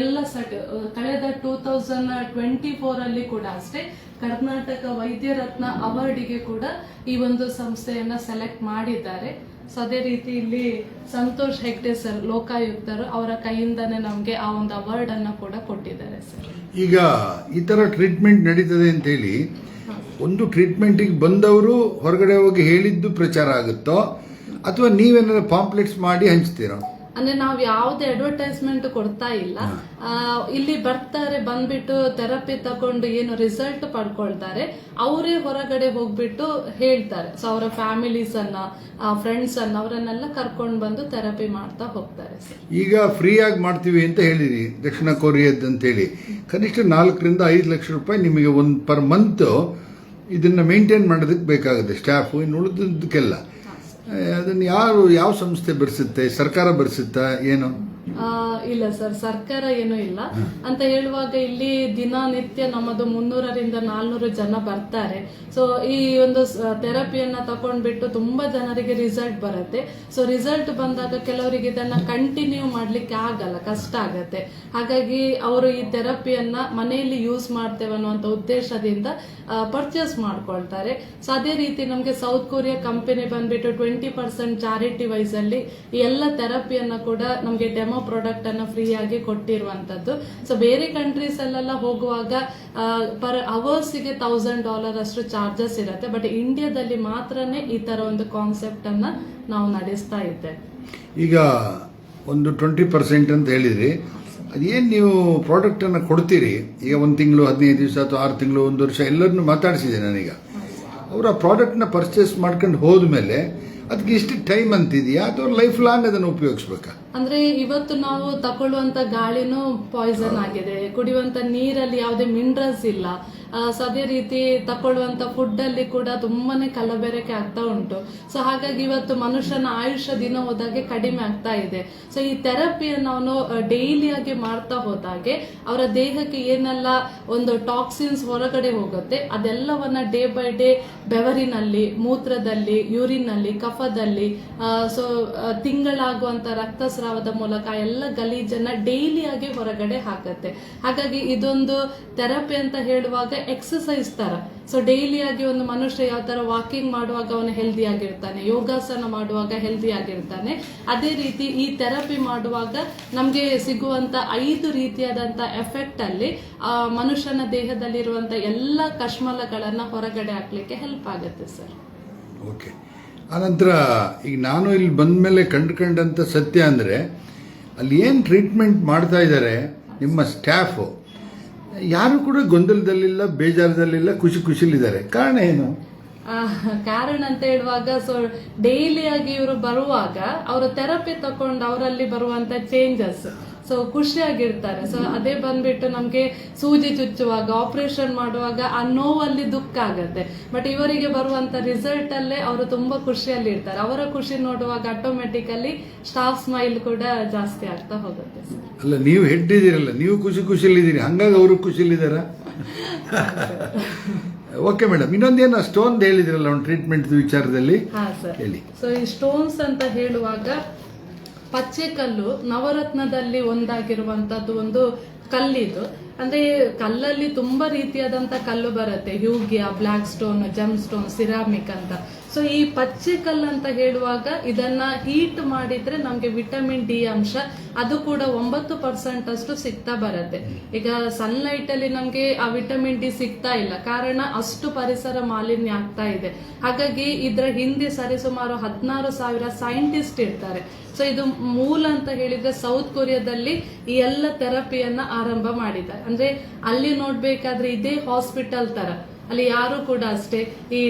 ಎಲ್ಲ ಸರ್ಟಿ ಕಳೆದ ಟೂ ತೌಸಂಡ್ ಟ್ವೆಂಟಿ ಫೋರ್ ಅಲ್ಲಿ ಕೂಡ ಅಷ್ಟೇ ಕರ್ನಾಟಕ ವೈದ್ಯ ರತ್ನ ಅವಾರ್ಡಿಗೆ ಕೂಡ ಈ ಒಂದು ಸಂಸ್ಥೆಯನ್ನ ಸೆಲೆಕ್ಟ್ ಮಾಡಿದ್ದಾರೆ. ಸೊ ಅದೇ ರೀತಿ ಇಲ್ಲಿ ಸಂತೋಷ್ ಹೆಗ್ಡೆ ಸರ್ ಲೋಕಾಯುಕ್ತರು ಅವರ ಕೈಯಿಂದನೇ ನಮಗೆ ಆ ಒಂದು ಅವಾರ್ಡ್ ಅನ್ನ ಕೂಡ ಕೊಟ್ಟಿದ್ದಾರೆ ಸರ್ ಈಗ ಈ ತರ ಟ್ರೀಟ್ಮೆಂಟ್ ನಡೀತದೆ ಅಂತೇಳಿ ಒಂದು ಟ್ರೀಟ್ಮೆಂಟಿಗೆ ಬಂದವರು ಹೊರಗಡೆ ಹೋಗಿ ಹೇಳಿದ್ದು ಪ್ರಚಾರ ಆಗುತ್ತೋ? ಅಥವಾ ನೀವೇನಾದ್ರು ಪಾಂಪ್ಲೆಟ್ಸ್ ಮಾಡಿ ಹಂಚ್ತೀರಾ? ಅಂದ್ರೆ ನಾವು ಯಾವುದೇ ಅಡ್ವರ್ಟೈಸ್ಮೆಂಟ್ ಕೊಡ್ತಾ ಇಲ್ಲ. ಇಲ್ಲಿ ಬರ್ತಾರೆ ಬಂದ್ಬಿಟ್ಟು ಥೆರಪಿ ತಕೊಂಡು ಏನು ರಿಸಲ್ಟ್ ಪಡ್ಕೊಳ್ತಾರೆ. ಅವರೇ ಹೊರಗಡೆ ಹೋಗ್ಬಿಟ್ಟು ಹೇಳ್ತಾರೆ. ಸೊ ಅವರ ಫ್ಯಾಮಿಲೀಸ್ ಅನ್ನ ಫ್ರೆಂಡ್ಸ್ ಅನ್ನ ಅವರನ್ನೆಲ್ಲ ಕರ್ಕೊಂಡು ಬಂದು ಥೆರಪಿ ಮಾಡ್ತಾ ಹೋಗ್ತಾರೆ. ಈಗ ಫ್ರೀಯಾಗಿ ಮಾಡ್ತೀವಿ ಅಂತ ಹೇಳಿರಿ ದಕ್ಷಿಣ ಕೊರಿಯಾದ್ ಅಂತೇಳಿ ಕನಿಷ್ಠ ನಾಲ್ಕರಿಂದ ಐದು ಲಕ್ಷ ರೂಪಾಯಿ ನಿಮಗೆ ಒಂದು ಪರ್ ಮಂತ್ ಇದನ್ನ ಮೇಂಟೈನ್ ಮಾಡೋದಕ್ಕೆ ಬೇಕಾಗುತ್ತೆ. ಸ್ಟಾಫು ಇನ್ನು ಉಳಿದದಕ್ಕೆಲ್ಲ ಅದನ್ನು ಯಾರು ಯಾವ ಸಂಸ್ಥೆ ಬರೆಸುತ್ತೆ ಸರ್ಕಾರ ಬರೆಸುತ್ತಾ ಏನು? ಇಲ್ಲ ಸರ್, ಸರ್ಕಾರ ಏನು ಇಲ್ಲ. ಅಂತ ಹೇಳುವಾಗ ಇಲ್ಲಿ ದಿನನಿತ್ಯ ನಮ್ಮದು ಮುನ್ನೂರರಿಂದ ನಾಲ್ನೂರು ಜನ ಬರ್ತಾರೆ. ಸೊ ಈ ಒಂದು ಥೆರಪಿಯನ್ನ ತಕೊಂಡ್ಬಿಟ್ಟು ತುಂಬಾ ಜನರಿಗೆ ರಿಸಲ್ಟ್ ಬರುತ್ತೆ. ಸೊ ರಿಸಲ್ಟ್ ಬಂದಾಗ ಕೆಲವರಿಗೆ ಇದನ್ನ ಕಂಟಿನ್ಯೂ ಮಾಡ್ಲಿಕ್ಕೆ ಆಗಲ್ಲ, ಕಷ್ಟ ಆಗತ್ತೆ. ಹಾಗಾಗಿ ಅವರು ಈ ಥೆರಪಿಯನ್ನ ಮನೆಯಲ್ಲಿ ಯೂಸ್ ಮಾಡ್ತೇವೆ ಅನ್ನುವಂತ ಉದ್ದೇಶದಿಂದ ಪರ್ಚೇಸ್ ಮಾಡ್ಕೊಳ್ತಾರೆ. ಸೊ ಅದೇ ರೀತಿ ನಮಗೆ ಸೌತ್ ಕೊರಿಯಾ ಕಂಪನಿ ಬಂದ್ಬಿಟ್ಟು ಟ್ವೆಂಟಿ ಪರ್ಸೆಂಟ್ ಚಾರಿಟಿ ವೈಸ್ ಅಲ್ಲಿ ಎಲ್ಲ ಥೆರಪಿಯನ್ನ ಕೂಡ ನಮಗೆ ಡೆಮೋ ಪ್ರಾಡಕ್ಟ್ ಅನ್ನು ಫ್ರೀ ಆಗಿ ಕೊಟ್ಟಿರುವಂತದ್ದು. ಸೊ ಬೇರೆ ಕಂಟ್ರೀಸ್ ಅಲ್ಲೆಲ್ಲ ಹೋಗುವಾಗ ಪರ್ ಅವರ್ಸ್ಗೆ ತೌಸಂಡ್ ಡಾಲರ್ ಅಷ್ಟು ಚಾರ್ಜಸ್ ಇರುತ್ತೆ. ಬಟ್ ಇಂಡಿಯಾದಲ್ಲಿ ಮಾತ್ರನೇ ಈ ತರ ಒಂದು ಕಾನ್ಸೆಪ್ಟ್ ಅನ್ನ ನಾವು ನಡೆಸ್ತಾ ಇದ್ದೇವೆ ಈಗ ಒಂದು ಟ್ವೆಂಟಿ ಪರ್ಸೆಂಟ್ ಅಂತ ಹೇಳಿದ್ರಿ. ಅದೇನು ನೀವು ಪ್ರಾಡಕ್ಟನ್ನು ಕೊಡ್ತೀರಿ? ಈಗ ಒಂದು ತಿಂಗಳು, ಹದಿನೈದು ದಿವಸ ಅಥವಾ ಆರು ತಿಂಗಳು, ಒಂದು ವರ್ಷ ಎಲ್ಲರನ್ನು ಮಾತಾಡಿಸಿದೆ ನಾನೀಗ. ಅವರ ಪ್ರಾಡಕ್ಟ್ನ ಪರ್ಚೇಸ್ ಮಾಡ್ಕೊಂಡು ಹೋದ್ಮೇಲೆ ಅದಕ್ಕೆ ಇಷ್ಟು ಟೈಮ್ ಅಂತಿದೆಯಾ? ಅಥವಾ ಲೈಫ್ ಲಾಂಗ್ ಅದನ್ನು ಉಪಯೋಗಿಸ್ಬೇಕಾ? ಅಂದ್ರೆ ಇವತ್ತು ನಾವು ತಕೊಳ್ಳುವಂತ ಗಾಳಿನೂ ಪಾಯ್ಸನ್ ಆಗಿದೆ. ಕುಡಿಯುವಂತ ನೀರಲ್ಲಿ ಯಾವುದೇ ಮಿನರಲ್ಸ್ ಇಲ್ಲ. ಸೊ ಅದೇ ರೀತಿ ಫುಡ್ ಅಲ್ಲಿ ಕೂಡ ತುಂಬಾನೇ ಕಲಬೆರಕೆ ಆಗ್ತಾ ಉಂಟು. ಸೊ ಹಾಗಾಗಿ ಇವತ್ತು ಮನುಷ್ಯನ ಆಯುಷ್ಯ ದಿನ ಹೋದಾಗೆ ಕಡಿಮೆ ಆಗ್ತಾ ಇದೆ. ಸೊ ಈ ಥೆರಪಿಯನ್ನು ಅವನು ಡೈಲಿ ಆಗಿ ಮಾಡ್ತಾ ಹೋದಾಗೆ ಅವರ ದೇಹಕ್ಕೆ ಏನೆಲ್ಲ ಒಂದು ಟಾಕ್ಸಿನ್ಸ್ ಹೊರಗಡೆ ಹೋಗುತ್ತೆ, ಅದೆಲ್ಲವನ್ನ ಡೇ ಬೈ ಡೇ ಬೆವರಿನಲ್ಲಿ, ಮೂತ್ರದಲ್ಲಿ ಯೂರಿನಲ್ಲಿ ಕಫದಲ್ಲಿ ಸೊ ತಿಂಗಳಾಗುವಂತ ರಕ್ತಸ್ರಾವದ ಮೂಲಕ ಎಲ್ಲ ಗಲೀಜನ್ನ ಡೈಲಿ ಆಗಿ ಹೊರಗಡೆ ಹಾಕತ್ತೆ. ಹಾಗಾಗಿ ಇದೊಂದು ಥೆರಪಿ ಅಂತ ಹೇಳುವಾಗ ಎಕ್ಸಸೈಸ್ ತರ. ಸೊ ಆಗಿ ಒಂದು ಮನುಷ್ಯ ಯಾವ ತರ ವಾಕಿಂಗ್ ಮಾಡುವಾಗ ಅವನು ಹೆಲ್ದಿ ಆಗಿರ್ತಾನೆ, ಯೋಗಾಸನ ಮಾಡುವಾಗ ಹೆಲ್ದಿ ಆಗಿರ್ತಾನೆ. ಅದೇ ರೀತಿ ಈ ಥೆರಪಿ ಮಾಡುವಾಗ ನಮಗೆ ಸಿಗುವಂತ ಐದು ರೀತಿಯಾದಂತ ಎಫೆಕ್ಟ್ ಅಲ್ಲಿ, ಆ ಮನುಷ್ಯನ ದೇಹದಲ್ಲಿರುವಂತ ಎಲ್ಲ ಕಶ್ಮಲಗಳನ್ನ ಹೊರಗಡೆ ಹಾಕ್ಲಿಕ್ಕೆ ಹೆಲ್ಪ್ ಆಗುತ್ತೆ ಸರ್ ಓಕೆ ಆನಂತರ, ಈಗ ನಾನು ಇಲ್ಲಿ ಬಂದ ಮೇಲೆ ಕಂಡುಕೊಂಡಂಥ ಸತ್ಯ ಅಂದರೆ, ಅಲ್ಲಿ ಏನು ಟ್ರೀಟ್ಮೆಂಟ್ ಮಾಡ್ತಾ ಇದ್ದಾರೆ ನಿಮ್ಮ ಸ್ಟಾಫು ಯಾರು ಕೂಡ ಗೊಂದಲದಲ್ಲಿಲ್ಲ, ಬೇಜಾರದಲ್ಲಿಲ್ಲ, ಖುಷಿ ಖುಷಿಲಿದ್ದಾರೆ ಕಾರಣ ಏನು? ಕಾರಣ ಅಂತ ಹೇಳುವಾಗ ಸೊ ಡೈಲಿ ಆಗಿ ಇವರು ಬರುವಾಗ, ಅವರ ಥೆರಪಿ ತಕೊಂಡು ಅವರಲ್ಲಿ ಬರುವಂತ ಚೇಂಜಸ್ ಸೊ ಖುಷಿಯಾಗಿರ್ತಾರೆ. ಸೊ ಅದೇ ಬಂದ್ಬಿಟ್ಟು ನಮ್ಗೆ ಸೂಜಿ ಚುಚ್ಚುವಾಗ ಆಪರೇಷನ್ ಮಾಡುವಾಗ ಆ ನೋವಲ್ಲಿ ದುಃಖ ಆಗುತ್ತೆ. ಬಟ್ ಇವರಿಗೆ ಬರುವಂತ ರಿಸಲ್ಟ್ ಅಲ್ಲೇ ಅವರು ತುಂಬಾ ಖುಷಿಯಲ್ಲಿ ಇರ್ತಾರೆ ಅವರ ಖುಷಿ ನೋಡುವಾಗ ಆಟೋಮೆಟಿಕಲಿ ಸ್ಟಾಫ್ ಸ್ಮೈಲ್ ಕೂಡ ಜಾಸ್ತಿ ಆಗ್ತಾ ಹೋಗುತ್ತೆ. ಅಲ್ಲ ನೀವು ಹೆಡ್ ಇದ್ದೀರಲ್ಲ ನೀವು ಖುಷಿ ಖುಷಿಯಲ್ಲಿದ್ದೀರಿ. ಹಂಗಾಗಿ ಅವರು ಖುಷಿಯಲ್ಲಿದ್ದಾರ? ಓಕೆ ಮೇಡಮ್ ಇನ್ನೊಂದೇನು ಸ್ಟೋನ್ ಹೇಳಿದ್ರಲ್ಲ ಒಂದು ಟ್ರೀಟ್ಮೆಂಟ್ ವಿಚಾರದಲ್ಲಿ? ಹಾ ಸರ್ ಹೇಳಿ. ಸೊ ಈ ಸ್ಟೋನ್ಸ್ ಅಂತ ಹೇಳುವಾಗ ಪಚ್ಚೆ ಕಲ್ಲು ನವರತ್ನದಲ್ಲಿ ಒಂದಾಗಿರುವಂತದ್ದು ಒಂದು ಕಲ್ಲಿದು. ಅಂದ್ರೆ ಕಲ್ಲಲ್ಲಿ ತುಂಬಾ ರೀತಿಯಾದಂತ ಕಲ್ಲು ಬರುತ್ತೆ. ಹ್ಯೂಗಿಯ black stone, gem stone, ceramic ಅಂತ. ಸೊ ಈ ಪಚ್ಚೆ ಕಲ್ಲು ಅಂತ ಹೇಳುವಾಗ ಇದನ್ನ ಹೀಟ್ ಮಾಡಿದ್ರೆ ನಮ್ಗೆ ವಿಟಮಿನ್ ಡಿ ಅಂಶ, ಅದು ಕೂಡ ಒಂಬತ್ತು ಪರ್ಸೆಂಟ್ ಅಷ್ಟು ಸಿಗ್ತಾ ಬರುತ್ತೆ. ಈಗ ಸನ್ಲೈಟ್ ಅಲ್ಲಿ ನಮ್ಗೆ ಆ ವಿಟಮಿನ್ ಡಿ ಸಿಗ್ತಾ ಇಲ್ಲ. ಕಾರಣ ಅಷ್ಟು ಪರಿಸರ ಮಾಲಿನ್ಯ ಆಗ್ತಾ ಇದೆ. ಹಾಗಾಗಿ ಇದ್ರ ಹಿಂದೆ ಸರಿಸುಮಾರು ಹದಿನಾರು ಸಾವಿರ ಸೈಂಟಿಸ್ಟ್ ಇರ್ತಾರೆ. ಸೊ ಇದು ಮೂಲ ಅಂತ ಹೇಳಿದ್ರೆ ಸೌತ್ ಕೊರಿಯಾದಲ್ಲಿ ಈ ಎಲ್ಲ ಥೆರಪಿಯನ್ನ ಆರಂಭ ಮಾಡಿದ್ದಾರೆ. ಅಂದ್ರೆ ಅಲ್ಲಿ ನೋಡ್ಬೇಕಾದ್ರೆ ಇದೇ ಹಾಸ್ಪಿಟಲ್ ತರ. ಅಲ್ಲಿ ಯಾರು ಕೂಡ ಅಷ್ಟೇ ಈ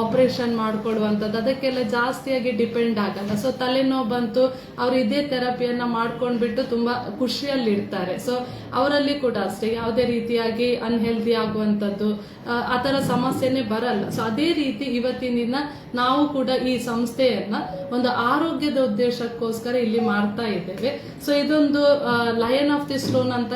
ಆಪರೇಷನ್ ಮಾಡ್ಕೊಡುವಂಥದ್ದು ಅದಕ್ಕೆಲ್ಲ ಜಾಸ್ತಿಯಾಗಿ ಡಿಪೆಂಡ್ ಆಗಲ್ಲ. ಸೊ ತಲೆನೋವು ಬಂತು ಅವ್ರು ಇದೇ ಥೆರಪಿಯನ್ನ ಮಾಡ್ಕೊಂಡ್ಬಿಟ್ಟು ತುಂಬಾ ಖುಷಿಯಲ್ಲಿ ಇರ್ತಾರೆ ಸೊ ಅವರಲ್ಲಿ ಕೂಡ ಅಷ್ಟೇ ಯಾವುದೇ ರೀತಿಯಾಗಿ ಅನ್ಹೆಲ್ದಿ ಆಗುವಂಥದ್ದು ಆ, ಥರ ಸಮಸ್ಯೆನೇ ಬರಲ್ಲ. ಸೊ ಅದೇ ರೀತಿ ಇವತ್ತಿನ ನಾವು ಕೂಡ ಈ ಸಂಸ್ಥೆಯನ್ನ ಒಂದು ಆರೋಗ್ಯದ ಉದ್ದೇಶಕ್ಕೋಸ್ಕರ ಇಲ್ಲಿ ಮಾಡ್ತಾ ಇದ್ದೇವೆ. ಸೊ ಇದೊಂದು ಲಯನ್ ಆಫ್ ದಿ ಸ್ಟೋನ್ ಅಂತ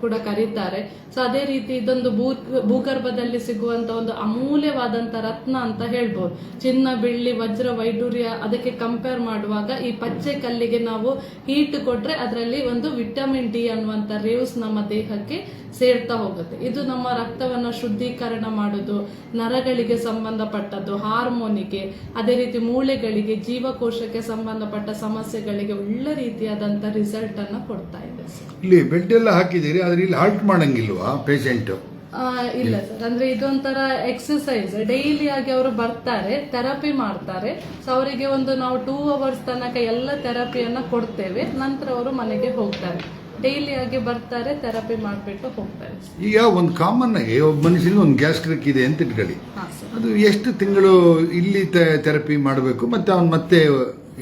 ಕೂಡ ಕರೀತಾರೆ. ಸೊ ಅದೇ ರೀತಿ ಇದೊಂದು ಭೂ, ಭೂಗರ್ಭದಲ್ಲಿ ಸಿಗುವಂತ ಒಂದು ಅಮೂಲ್ಯವಾದಂತ ರತ್ನ ಅಂತ ಹೇಳ್ಬೋದು. ಚಿನ್ನ, ಬೆಳ್ಳಿ, ವಜ್ರ, ವೈಡೂರ್ಯ ಅದಕ್ಕೆ ಕಂಪೇರ್ ಮಾಡುವಾಗ ಈ ಪಚ್ಚೆ ಕಲ್ಲಿಗೆ ನಾವು ಹೀಟ್ ಕೊಟ್ರೆ ಅದರಲ್ಲಿ ಒಂದು ವಿಟಮಿನ್ ಡಿ ಅನ್ನುವಂತ ರೇವ್ಸ್ ನಮ್ಮ ದೇಹಕ್ಕೆ ಸೇರ್ತಾ ಹೋಗುತ್ತೆ. ಇದು ನಮ್ಮ ರಕ್ತವನ್ನ ಶುದ್ಧೀಕರಣ ಮಾಡುದು, ನರಗಳಿಗೆ ಸಂಬಂಧಪಟ್ಟದ್ದು, ಹಾರ್ಮೋನಿಗೆ, ಅದೇ ರೀತಿ ಮೂಳೆಗಳಿಗೆ, ಜೀವಕೋಶಕ್ಕೆ ಸಂಬಂಧಪಟ್ಟ ಸಮಸ್ಯೆಗಳಿಗೆ ಒಳ್ಳೆ ರೀತಿಯಾದಂತ ರಿಸಲ್ಟ್ ಅನ್ನ ಕೊಡ್ತಾ ಇದೆ. ಇಲ್ಲಿ ಬೆಡ್ ಎಲ್ಲ ಹಾಕಿದ್ದೀರಿ, ಆದ್ರೆ ಇಲ್ಲಿ ಹಾಲ್ಟ್ ಮಾಡಂಗಿಲ್ವಾ? ಪೇಷಂಟು ಆ, ಇಲ್ಲ ಸರ್. ಅಂದ್ರೆ ಇದೊಂಥರ ಎಕ್ಸಸೈಸ್ ಡೈಲಿ ಆಗಿ ಅವರು ಬರ್ತಾರೆ ಥೆರಪಿ ಮಾಡ್ತಾರೆ. ಸೊ ಅವರಿಗೆ ಒಂದು ನಾವು ಟೂ ಅವರ್ಸ್ ತನಕ ಎಲ್ಲ ಥೆರಪಿಯನ್ನ ಕೊಡ್ತೇವೆ. ನಂತರ ಅವರು ಮನೆಗೆ ಹೋಗ್ತಾರೆ. ಡೈಲಿ ಆಗಿ ಬರ್ತಾರೆ ಥೆರಪಿ ಮಾಡಿಬಿಟ್ಟು ಹೋಗ್ತಾರೆ. ಈಗ ಒಂದು ಕಾಮನ್ ಆಗಿ ಒಬ್ಬ ಮನುಷ್ಯನಿಗೆ ಒಂದು ಗ್ಯಾಸ್ಟ್ರಿಕ್ ಇದೆ ಅಂತ ಇಟ್ಕೊಳ್ಳಿ. ಹಾ ಸರ್. ಅದು ಎಷ್ಟು ತಿಂಗಳು ಇಲ್ಲಿ ಥೆರಪಿ ಮಾಡಬೇಕು ಮತ್ತೆ ಅವನು ಮತ್ತೆ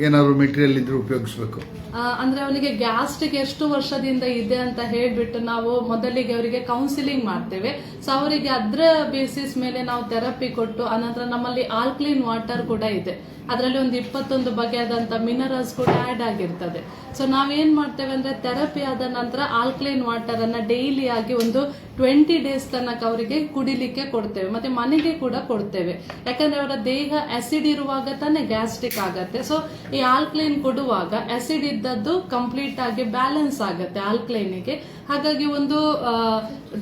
ಏನಾದ್ರು ಮೆಟೀರಿಯಲ್ ಇದ್ರೆ ಉಪಯೋಗಿಸಬೇಕು. ಅಂದ್ರೆ ಅವನಿಗೆ ಗ್ಯಾಸ್ಟ್ರಿಕ್ ಎಷ್ಟು ವರ್ಷದಿಂದ ಇದೆ ಅಂತ ಹೇಳ್ಬಿಟ್ಟು ನಾವು ಮೊದಲಿಗೆ ಅವರಿಗೆ ಕೌನ್ಸಿಲಿಂಗ್ ಮಾಡ್ತೇವೆ. ಸೊ ಅವರಿಗೆ ಅದ್ರ ಬೇಸಿಸ್ ಮೇಲೆ ನಾವು ಥೆರಪಿ ಕೊಟ್ಟು ಅನಂತರ ನಮ್ಮಲ್ಲಿ ಆಲ್ಕ್ಲೀನ್ ವಾಟರ್ ಕೂಡ ಇದೆ. ಅದರಲ್ಲಿ ಒಂದು ಇಪ್ಪತ್ತೊಂದು ಬಗೆಯಾದಂತ ಮಿನರಲ್ಸ್ ಕೂಡ ಆಡ್ ಆಗಿರ್ತದೆ. ಸೊ ನಾವೇನ್ ಮಾಡ್ತೇವೆ ಅಂದ್ರೆ ಥೆರಪಿ ಆದ ನಂತರ ಆಲ್ಕ್ಲೈನ್ ವಾಟರ್ ಅನ್ನ ಡೈಲಿ ಆಗಿ ಒಂದು ಟ್ವೆಂಟಿ ಡೇಸ್ ತನಕ ಅವರಿಗೆ ಕುಡಿಲಿಕ್ಕೆ ಕೊಡ್ತೇವೆ. ಮತ್ತೆ ಮನೆಗೆ ಕೂಡ ಕೊಡ್ತೇವೆ. ಯಾಕಂದ್ರೆ ಅವರ ದೇಹ ಆಸಿಡ್ ಇರುವಾಗ ತಾನೇ ಗ್ಯಾಸ್ಟ್ರಿಕ್ ಆಗತ್ತೆ. ಸೊ ಈ ಆಲ್ಕ್ಲೈನ್ ಕೊಡುವಾಗ ಆಸಿಡ್ ಇದ್ದದ್ದು ಕಂಪ್ಲೀಟ್ ಆಗಿ ಬ್ಯಾಲೆನ್ಸ್ ಆಗುತ್ತೆ ಆಲ್ಕ್ಲೈನಿಗೆ ಹಾಗಾಗಿ ಒಂದು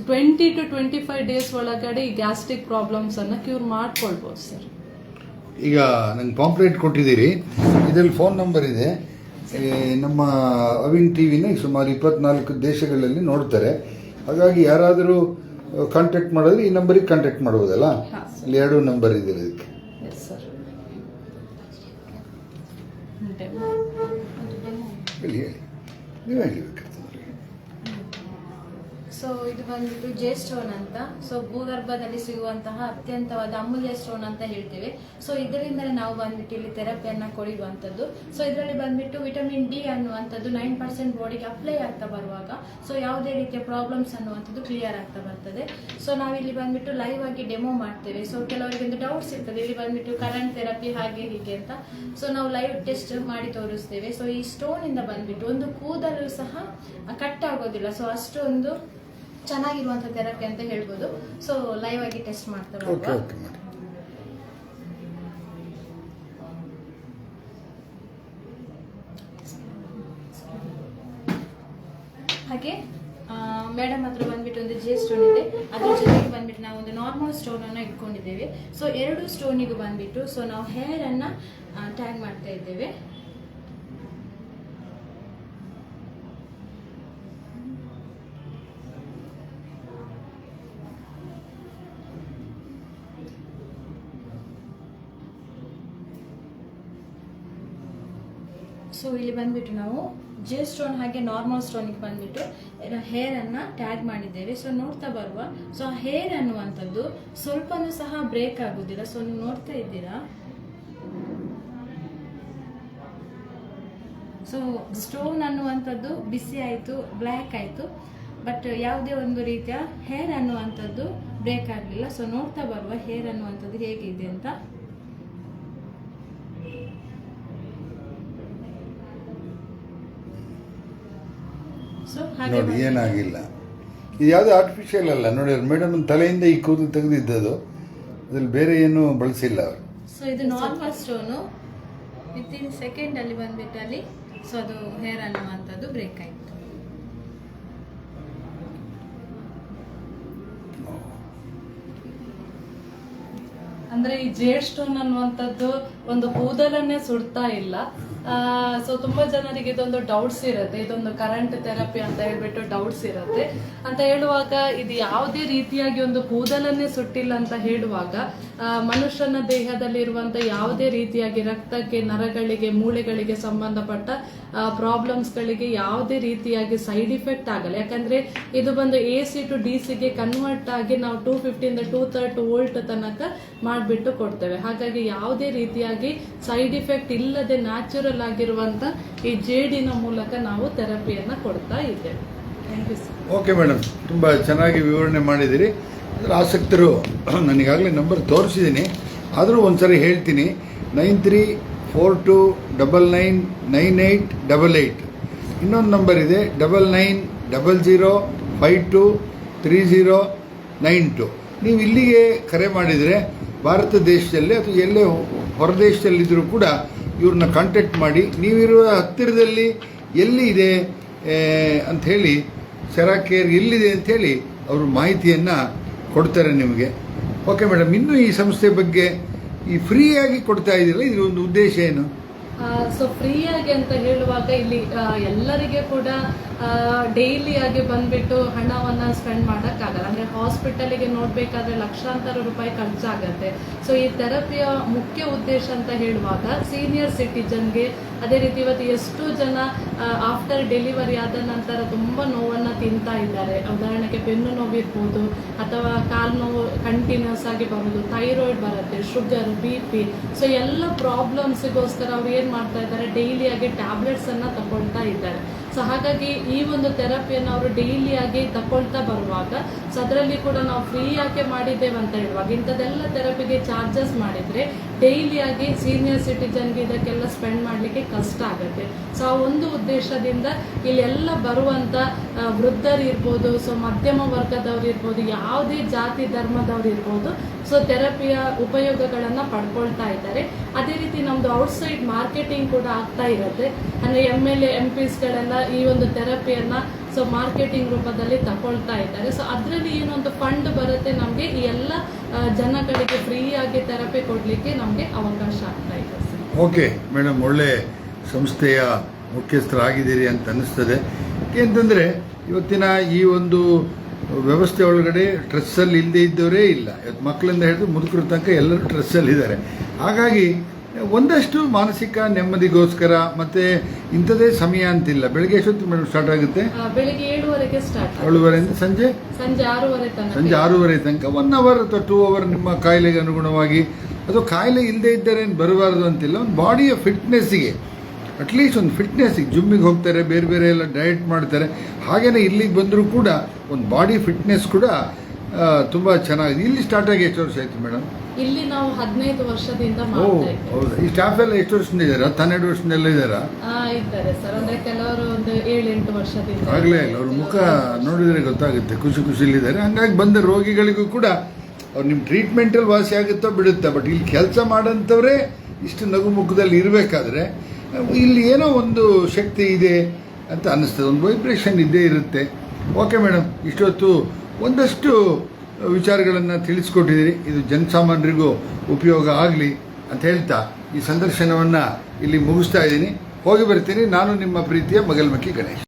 twenty two twenty five days ಒಳಗಡೆ ಈ ಗ್ಯಾಸ್ಟ್ರಿಕ್ ಪ್ರಾಬ್ಲಮ್ಸ್ ಅನ್ನ ಕ್ಯೂರ್ ಮಾಡ್ಕೊಳ್ಬಹುದು ಸರ್ ಈಗ ನಂಗೆ ಪಾಂಪ್ಲೇಟ್ ಕೊಟ್ಟಿದ್ದೀರಿ. ಇದರಲ್ಲಿ ಫೋನ್ ನಂಬರ್ ಇದೆ. ನಮ್ಮ ಅವಿನ್ ಟಿ ವಿನ ಸುಮಾರು ಇಪ್ಪತ್ನಾಲ್ಕು ದೇಶಗಳಲ್ಲಿ ನೋಡ್ತಾರೆ. ಹಾಗಾಗಿ ಯಾರಾದರೂ ಕಾಂಟ್ಯಾಕ್ಟ್ ಮಾಡಿದ್ರೆ ಈ ನಂಬರಿಗೆ ಕಾಂಟ್ಯಾಕ್ಟ್ ಮಾಡ್ಬೋದಲ್ಲ ಇಲ್ಲಿ ಎರಡು ನಂಬರ್ ಇದೆ ಇದಕ್ಕೆ. ಹೇಳಿ ಹೇಳಿ. ನೀವು ಸೊ ಇದು ಬಂದ್ಬಿಟ್ಟು ಜೆ ಸ್ಟೋನ್ ಅಂತ. ಸೊ ಭೂಗರ್ಭದಲ್ಲಿ ಸಿಗುವಂತಹ ಅತ್ಯಂತವಾದ ಅಮೂಲ್ಯ ಸ್ಟೋನ್ ಅಂತ ಹೇಳ್ತೀವಿ. ಸೊ ಇದರಿಂದಲೇ ನಾವು ಬಂದ್ಬಿಟ್ಟು ಇಲ್ಲಿ ಥೆರಪಿಯನ್ನು ಕೊಡುವಂಥದ್ದು ಸೊ ಇದರಲ್ಲಿ ಬಂದ್ಬಿಟ್ಟು ವಿಟಮಿನ್ ಡಿ ಅನ್ನುವಂಥದ್ದು ನೈನ್ ಪರ್ಸೆಂಟ್ ಬಾಡಿಗೆ ಅಪ್ಲೈ ಆಗ್ತಾ ಬರುವಾಗ ಸೊ ಯಾವುದೇ ರೀತಿಯ ಪ್ರಾಬ್ಲಮ್ಸ್ ಅನ್ನುವಂಥದ್ದು ಕ್ಲಿಯರ್ ಆಗ್ತಾ ಬರ್ತದೆ. ಸೊ ನಾವಿಲ್ಲಿ ಬಂದ್ಬಿಟ್ಟು ಲೈವ್ ಆಗಿ ಡೆಮೋ ಮಾಡ್ತೇವೆ. ಸೊ ಕೆಲವರಿಗೆ ಒಂದು ಡೌಟ್ಸ್ ಇರ್ತದೆ ಇಲ್ಲಿ ಬಂದ್ಬಿಟ್ಟು ಕರೆಂಟ್ ಥೆರಪಿ ಹಾಗೆ ಹೀಗೆ ಅಂತ. ಸೊ ನಾವು ಲೈವ್ ಟೆಸ್ಟ್ ಮಾಡಿ ತೋರಿಸ್ತೇವೆ. ಸೊ ಈ ಸ್ಟೋನ್ ಇಂದ ಬಂದ್ಬಿಟ್ಟು ಒಂದು ಕೂದಲು ಸಹ ಕಟ್ ಆಗೋದಿಲ್ಲ. ಸೊ ಅಷ್ಟೊಂದು ಚೆನ್ನಾಗಿರುವಂತ ಥೆರಪಿ ಅಂತ ಹೇಳ್ಬೋದು. ಸೊ ಲೈವ್ ಆಗಿ ಟೆಸ್ಟ್ ಮಾಡ್ತಾ ಓಕೆ ಓಕೆ ಮಾಡಿ ಹಾಗೆ ಮೇಡಮ್ ಹತ್ರ ಬಂದ್ಬಿಟ್ಟು ಒಂದು ಜೆ ಸ್ಟೋನ್ ಇದೆ. ಅದ್ರ ಜೊತೆಗೆ ಬಂದ್ಬಿಟ್ಟು ನಾವು ಒಂದು ನಾರ್ಮಲ್ ಸ್ಟೋನ್ ಅನ್ನ ಇಟ್ಕೊಂಡಿದ್ದೇವೆ. ಸೊ ಎರಡು ಸ್ಟೋನಿಗೂ ಬಂದ್ಬಿಟ್ಟು ಸೊ ನಾವು ಹೇರ್ ಅನ್ನ ಟ್ಯಾಗ್ ಮಾಡ್ತಾ ಇದ್ದೇವೆ. ಇಲ್ಲಿ ಬಂದ್ಬಿಟ್ಟು ನಾವು ಜೆ ಸ್ಟೋನ್ ಹಾಗೆ ನಾರ್ಮಲ್ ಸ್ಟೋನಿಗೆ ಬಂದ್ಬಿಟ್ಟು ಹೇರ್ ಅನ್ನ ಟ್ಯಾಗ್ ಮಾಡಿದ್ದೇವೆ. ಸೊ ನೋಡ್ತಾ ಬರುವ. ಸೊ ಆ ಹೇರ್ ಅನ್ನುವಂಥದ್ದು ಸ್ವಲ್ಪನೂ ಸಹ ಬ್ರೇಕ್ ಆಗುದಿಲ್ಲ. ಸೊ ನೀವು ನೋಡ್ತಾ ಇದ್ದೀರಾ? ಸೊ ಸ್ಟೋನ್ ಅನ್ನುವಂಥದ್ದು ಬಿಸಿ ಆಯಿತು ಬ್ಲ್ಯಾಕ್ ಆಯಿತು. ಬಟ್ ಯಾವುದೇ ಒಂದು ರೀತಿಯ ಹೇರ್ ಅನ್ನುವಂಥದ್ದು ಬ್ರೇಕ್ ಆಗಲಿಲ್ಲ. ಸೊ ನೋಡ್ತಾ ಬರುವ ಹೇರ್ ಅನ್ನುವಂಥದ್ದು ಹೇಗಿದೆ ಅಂತ. ಸೊ ಹಾಗೆ ನೋಡಿ ಏನಾಗಿಲ್ಲ. ಇದು ಯಾವುದೇ ಆರ್ಟಿಫಿಷಿಯಲ್ ಅಲ್ಲ ನೋಡಿ ಮೇಡಮ್ ತಲೆಯಿಂದ ಈ ಕೂದಲು ತೆಗೆದಿದ್ದದು ಅದ್ರಲ್ಲಿ ಬೇರೆ ಏನು ಬಳಸಿಲ್ಲ ಅವರು. ಸೊ ಇದು normal stone with in second ಅಲ್ಲಿ ಬಂದ್ಬಿಟ್ಟು ಅಲ್ಲಿ ಸೊ ಅದು ಹೇರ್ ಅನ್ನುವಂಥದ್ದು ಬ್ರೇಕ್ ಆಯ್ತು. ಅಂದ್ರೆ ಈ ಜೇಡ್ ಸ್ಟೋನ್ ಅನ್ನುವಂಥದ್ದು ಒಂದು ಕೂದಲನ್ನೇ ಸುಡ್ತಾ ಇಲ್ಲ. ಸೊ ತುಂಬಾ ಜನರಿಗೆ ಇದೊಂದು ಡೌಟ್ಸ್ ಇರುತ್ತೆ. ಇದೊಂದು ಕರೆಂಟ್ ಥೆರಪಿ ಅಂತ ಹೇಳ್ಬಿಟ್ಟು ಡೌಟ್ಸ್ ಇರುತ್ತೆ. ಅಂತ ಹೇಳುವಾಗ ಇದು ಯಾವುದೇ ರೀತಿಯಾಗಿ ಒಂದು ಕೂದಲನ್ನೇ ಸುಟ್ಟಿಲ್ಲ ಅಂತ ಹೇಳುವಾಗ ಮನುಷ್ಯನ ಮನುಷ್ಯನ ದೇಹದಲ್ಲಿರುವಂತ ಯಾವುದೇ ರೀತಿಯಾಗಿ ರಕ್ತಕ್ಕೆ, ನರಗಳಿಗೆ, ಮೂಳೆಗಳಿಗೆ ಸಂಬಂಧಪಟ್ಟ ಪ್ರಾಬ್ಲಮ್ಸ್ಗಳಿಗೆ ಯಾವುದೇ ರೀತಿಯಾಗಿ ಸೈಡ್ ಇಫೆಕ್ಟ್ ಆಗಲ್ಲ. ಯಾಕಂದ್ರೆ ಇದು ಬಂದು ಎ ಸಿ ಟು ಡಿ ಸಿಗೆ ಕನ್ವರ್ಟ್ ಆಗಿ ನಾವು ಟೂ ಫಿಫ್ಟಿಯಿಂದ ಟೂ ತರ್ಟಿ ವೋಲ್ಟ್ ತನಕ ಮಾಡಿಬಿಟ್ಟು ಕೊಡ್ತೇವೆ. ಹಾಗಾಗಿ ಯಾವುದೇ ರೀತಿಯಾಗಿ ಸೈಡ್ ಇಫೆಕ್ಟ್ ಇಲ್ಲದೆ ನ್ಯಾಚುರಲ್ ಆಗಿರುವಂತ ಈ ಜೇಡಿನ ಮೂಲಕ ನಾವು ಥೆರಪಿಯನ್ನ ಕೊಡ್ತಾ ಇದ್ದೇವೆ. ಥ್ಯಾಂಕ್ ಯು ಓಕೆ ಮೇಡಮ್ ತುಂಬ ಚೆನ್ನಾಗಿ ವಿವರಣೆ ಮಾಡಿದಿರಿ. ಅದರ ಆಸಕ್ತರು ನನಗಾಗಲೇ ನಂಬರ್ ತೋರಿಸಿದ್ದೀನಿ. ಆದರೂ ಒಂದ್ಸರಿ ಹೇಳ್ತೀನಿ. Nine three four two double nine nine eight double eight. ಇನ್ನೊಂದು ನಂಬರ್ ಇದೆ. Double nine double zero five two three zero nine two. ನೀವು ಇಲ್ಲಿಗೆ ಕರೆ ಮಾಡಿದರೆ ಭಾರತ ದೇಶದಲ್ಲಿ ಅಥವಾ ಎಲ್ಲೇ ಹೊರದೇಶದಲ್ಲಿದ್ದರೂ ಕೂಡ ಇವ್ರನ್ನ ಕಾಂಟ್ಯಾಕ್ಟ್ ಮಾಡಿ, ನೀವಿರುವ ಹತ್ತಿರದಲ್ಲಿ ಎಲ್ಲಿ ಇದೆ ಅಂತ ಹೇಳಿ ಸೆರಾ ಕೇರ್ ಎಲ್ಲಿದೆ ಅಂಥೇಳಿ ಅವರು ಮಾಹಿತಿಯನ್ನು ಕೊಡ್ತಾರೆ ನಿಮಗೆ. ಓಕೆ ಮೇಡಮ್ ಇನ್ನೂ ಈ ಸಂಸ್ಥೆ ಬಗ್ಗೆ ಈ ಫ್ರೀಯಾಗಿ ಕೊಡ್ತಾ ಇದ್ದೀರಲ್ಲ ಇದ್ರ ಒಂದು ಉದ್ದೇಶ ಏನು? ಸೊ ಫ್ರೀಯಾಗಿ ಅಂತ ಹೇಳುವಾಗ ಇಲ್ಲಿ ಎಲ್ಲರಿಗೆ ಕೂಡ ಡೈಲಿ ಆಗಿ ಬಂದ್ಬಿಟ್ಟು ಹಣವನ್ನ ಸ್ಪೆಂಡ್ ಮಾಡೋಕ್ಕಾಗಲ್ಲ. ಅಂದ್ರೆ ಹಾಸ್ಪಿಟಲಿಗೆ ನೋಡ್ಬೇಕಾದ್ರೆ ಲಕ್ಷಾಂತರ ರೂಪಾಯಿ ಖರ್ಚಾಗತ್ತೆ. ಸೊ ಈ ಥೆರಪಿಯ ಮುಖ್ಯ ಉದ್ದೇಶ ಅಂತ ಹೇಳುವಾಗ ಸೀನಿಯರ್ ಸಿಟಿಜನ್ಗೆ ಅದೇ ರೀತಿ ಇವತ್ತು ಎಷ್ಟು ಜನ ಆಫ್ಟರ್ ಡೆಲಿವರಿ ಆದ ನಂತರ ತುಂಬ ನೋವನ್ನ ತಿಂತಾ ಇದ್ದಾರೆ. ಉದಾಹರಣೆಗೆ ಬೆನ್ನು ನೋವು ಇರ್ಬೋದು, ಅಥವಾ ಕಾಲು ನೋವು ಕಂಟಿನ್ಯೂಸ್ ಆಗಿ ಬರೋದು ಥೈರಾಯ್ಡ್ ಬರುತ್ತೆ ಶುಗರ್ ಬಿ ಪಿ ಸೊ ಎಲ್ಲ ಪ್ರಾಬ್ಲಮ್ಸ್ಗೋಸ್ಕರ ಅವ್ರು ಏನು ಮಾಡ್ತಾ ಇದ್ದಾರೆ? ಡೈಲಿಯಾಗಿ ಆಗಿ ಟ್ಯಾಬ್ಲೆಟ್ಸ್ ಅನ್ನ ತಗೊಳ್ತಾ ಇದ್ದಾರೆ. ಸೊ ಹಾಗಾಗಿ ಈ ಒಂದು ಥೆರಪಿಯನ್ನು ಅವರು ಡೈಲಿ ಆಗಿ ತಗೊಳ್ತಾ ಬರುವಾಗ ಸೊ ಅದರಲ್ಲಿ ಕೂಡ ನಾವು ಫ್ರೀ ಯಾಕೆ ಮಾಡಿದ್ದೇವೆ ಅಂತ ಹೇಳುವಾಗ, ಇಂಥದ್ದೆಲ್ಲ ಥೆರಪಿಗೆ ಚಾರ್ಜಸ್ ಮಾಡಿದ್ರೆ ಡೈಲಿ ಆಗಿ ಸೀನಿಯರ್ ಸಿಟಿಜನ್ಗೆ ಇದಕ್ಕೆಲ್ಲ ಸ್ಪೆಂಡ್ ಮಾಡಲಿಕ್ಕೆ ಕಷ್ಟ ಆಗುತ್ತೆ. ಸೊ ಆ ಒಂದು ಉದ್ದೇಶದಿಂದ ಇಲ್ಲೆಲ್ಲ ಬರುವಂಥ ವೃದ್ಧರಿರ್ಬೋದು ಸೊ ಮಧ್ಯಮ ವರ್ಗದವ್ರು ಇರ್ಬೋದು, ಯಾವುದೇ ಜಾತಿ, ಧರ್ಮದವ್ರು ಇರ್ಬೋದು ಸೊ ಥೆರಪಿಯ ಉಪಯೋಗಗಳನ್ನು ಪಡ್ಕೊಳ್ತಾ ಇದ್ದಾರೆ. ಅದೇ ರೀತಿ ನಮ್ಮದು ಔಟ್ಸೈಡ್ ಮಾರ್ಕೆಟಿಂಗ್ ಕೂಡ ಆಗ್ತಾ ಇರುತ್ತೆ. ಅಂದರೆ ಎಂ ಎಲ್ ಎಂ ಪಿಸ್ಗಳೆಲ್ಲ ಈ ಒಂದು ಥೆರಪಿಯನ್ನ ಸೊ ಮಾರ್ಕೆಟಿಂಗ್ ರೂಪದಲ್ಲಿ ತಗೊಳ್ತಾ ಇದ್ದಾರೆ. ಸೊ ಅದರಲ್ಲಿ ಏನೊಂದು ಫಂಡ್ ಬರುತ್ತೆ ನಮಗೆ, ಈ ಎಲ್ಲ ಜನಗಳಿಗೆ ಫ್ರೀ ಆಗಿ ಥೆರಪಿ ಕೊಡಲಿಕ್ಕೆ ನಮಗೆ ಅವಕಾಶ ಆಗ್ತಾ ಇದೆ. ಓಕೆ ಮೇಡಮ್ ಒಳ್ಳೆ ಸಂಸ್ಥೆಯ ಮುಖ್ಯಸ್ಥರಾಗಿದ್ದೀರಿ ಅಂತ ಅನ್ನಿಸ್ತದೆ. ಏಕೆಂತಂದರೆ ಇವತ್ತಿನ ಈ ಒಂದು ವ್ಯವಸ್ಥೆ ಒಳಗಡೆ ಡ್ರೆಸ್ಸಲ್ಲಿ ಇಲ್ಲದೇ ಇದ್ದವರೇ ಇಲ್ಲ. ಇವತ್ತು ಮಕ್ಕಳಿಂದ ಹಿಡಿದು ಮುದುಕರ ತನಕ ಎಲ್ಲರೂ ಡ್ರೆಸ್ಸಲ್ಲಿ ಇದ್ದಾರೆ. ಹಾಗಾಗಿ ಒಂದಷ್ಟು ಮಾನಸಿಕ ನೆಮ್ಮದಿಗೋಸ್ಕರ ಮತ್ತೆ ಇಂಥದೇ ಸಮಯ ಅಂತಿಲ್ಲ. ಬೆಳಗ್ಗೆ ಎಷ್ಟೊತ್ತು ಮೇಡಮ್ ಸ್ಟಾರ್ಟ್ ಆಗುತ್ತೆ? ಬೆಳಿಗ್ಗೆ ಏಳುವರೆಗೆ ಸ್ಟಾರ್ಟ್ ಏಳುವರೆಯಿಂದ ಸಂಜೆ? ಸಂಜೆ ಆರೂವರೆ ತನಕ. ಸಂಜೆ ಆರೂವರೆ ತನಕ. ಒನ್ ಅವರ್ ಅಥವಾ ಟೂ ಅವರ್ ನಿಮ್ಮ ಕಾಯಿಲೆಗೆ ಅನುಗುಣವಾಗಿ. ಅದು ಕಾಯಿಲೆ ಇಲ್ಲದೆ ಇದ್ದರೆ ಏನು ಬರಬಾರ್ದು ಅಂತಿಲ್ಲ. ಒಂದು ಬಾಡಿಯ ಫಿಟ್ನೆಸ್ಸಿಗೆ ಅಟ್ಲೀಸ್ಟ್ ಒಂದು ಫಿಟ್ನೆಸ್ಸಿಗೆ ಜಿಮ್ಮಿಗೆ ಹೋಗ್ತಾರೆ ಬೇರೆ ಬೇರೆ ಎಲ್ಲ ಡಯಟ್ ಮಾಡ್ತಾರೆ. ಹಾಗೆಯೇ ಇಲ್ಲಿಗೆ ಬಂದರೂ ಕೂಡ ಒಂದು ಬಾಡಿ ಫಿಟ್ನೆಸ್ ಕೂಡ ತುಂಬ ಚೆನ್ನಾಗಿದೆ. ಇಲ್ಲಿ ಸ್ಟಾರ್ಟ್ ಆಗಿ ಎಷ್ಟು ವರ್ಷ ಆಯ್ತು ಮೇಡಮ್ ಇಲ್ಲಿ ನಾವು ಹದಿನೈದು ವರ್ಷದಿಂದ ಓ ಮಾಡ್ತಾ ಇದ್ದೀವಿ. ಹೌದು? ಈ ಸ್ಟಾಫ್ ಎಲ್ಲ ಎಷ್ಟು ವರ್ಷದಿಂದ ಇದ್ದಾರಾ? ಹನ್ನೆರಡು ವರ್ಷದಿಂದ ಇದ್ದಾರಾ? ಆ, ಇದ್ದಾರೆ ಸರ್. ಅಂದ್ರೆ ಕೆಲವರು ಒಂದು ಏಳೆಂಟು ವರ್ಷದಿಂದ ಆಗಲೇ ಇಲ್ಲ. ಅವ್ರ ಮುಖ ನೋಡಿದ್ರೆ ಗೊತ್ತಾಗುತ್ತೆ. ಖುಷಿ ಖುಷಿಲಿದ್ದಾರೆ. ಹಂಗಾಗಿ ಬಂದ ರೋಗಿಗಳಿಗೂ ಕೂಡ ಅವ್ರು ನಿಮ್ಮ ಟ್ರೀಟ್ಮೆಂಟಲ್ಲಿ ವಾಸಿ ಆಗುತ್ತೋ ಬಿಡುತ್ತೆ ಬಟ್ ಇಲ್ಲಿ ಕೆಲಸ ಮಾಡೋಂಥವ್ರೇ ಇಷ್ಟು ನಗು ಮುಖದಲ್ಲಿ ಇರಬೇಕಾದ್ರೆ ಇಲ್ಲಿ ಏನೋ ಒಂದು ಶಕ್ತಿ ಇದೆ ಅಂತ ಅನ್ನಿಸ್ತದೆ. ಒಂದು ವೈಬ್ರೇಷನ್ ಇದ್ದೇ ಇರುತ್ತೆ. ಓಕೆ ಮೇಡಮ್ ಇಷ್ಟೊತ್ತು ಒಂದಷ್ಟು ವಿಚಾರಗಳನ್ನು ತಿಳಿಸ್ಕೊಟ್ಟಿದ್ದೀರಿ. ಇದು ಜನಸಾಮಾನ್ಯರಿಗೂ ಉಪಯೋಗ ಆಗಲಿ ಅಂತ ಹೇಳ್ತಾ ಈ ಸಂದರ್ಶನವನ್ನು ಇಲ್ಲಿ ಮುಗಿಸ್ತಾ ಇದ್ದೀನಿ. ಹೋಗಿ ಬರ್ತೀನಿ. ನಾನು ನಿಮ್ಮ ಪ್ರೀತಿಯ ಮಗಲ್ಮಕ್ಕಿ ಗಣೇಶ್.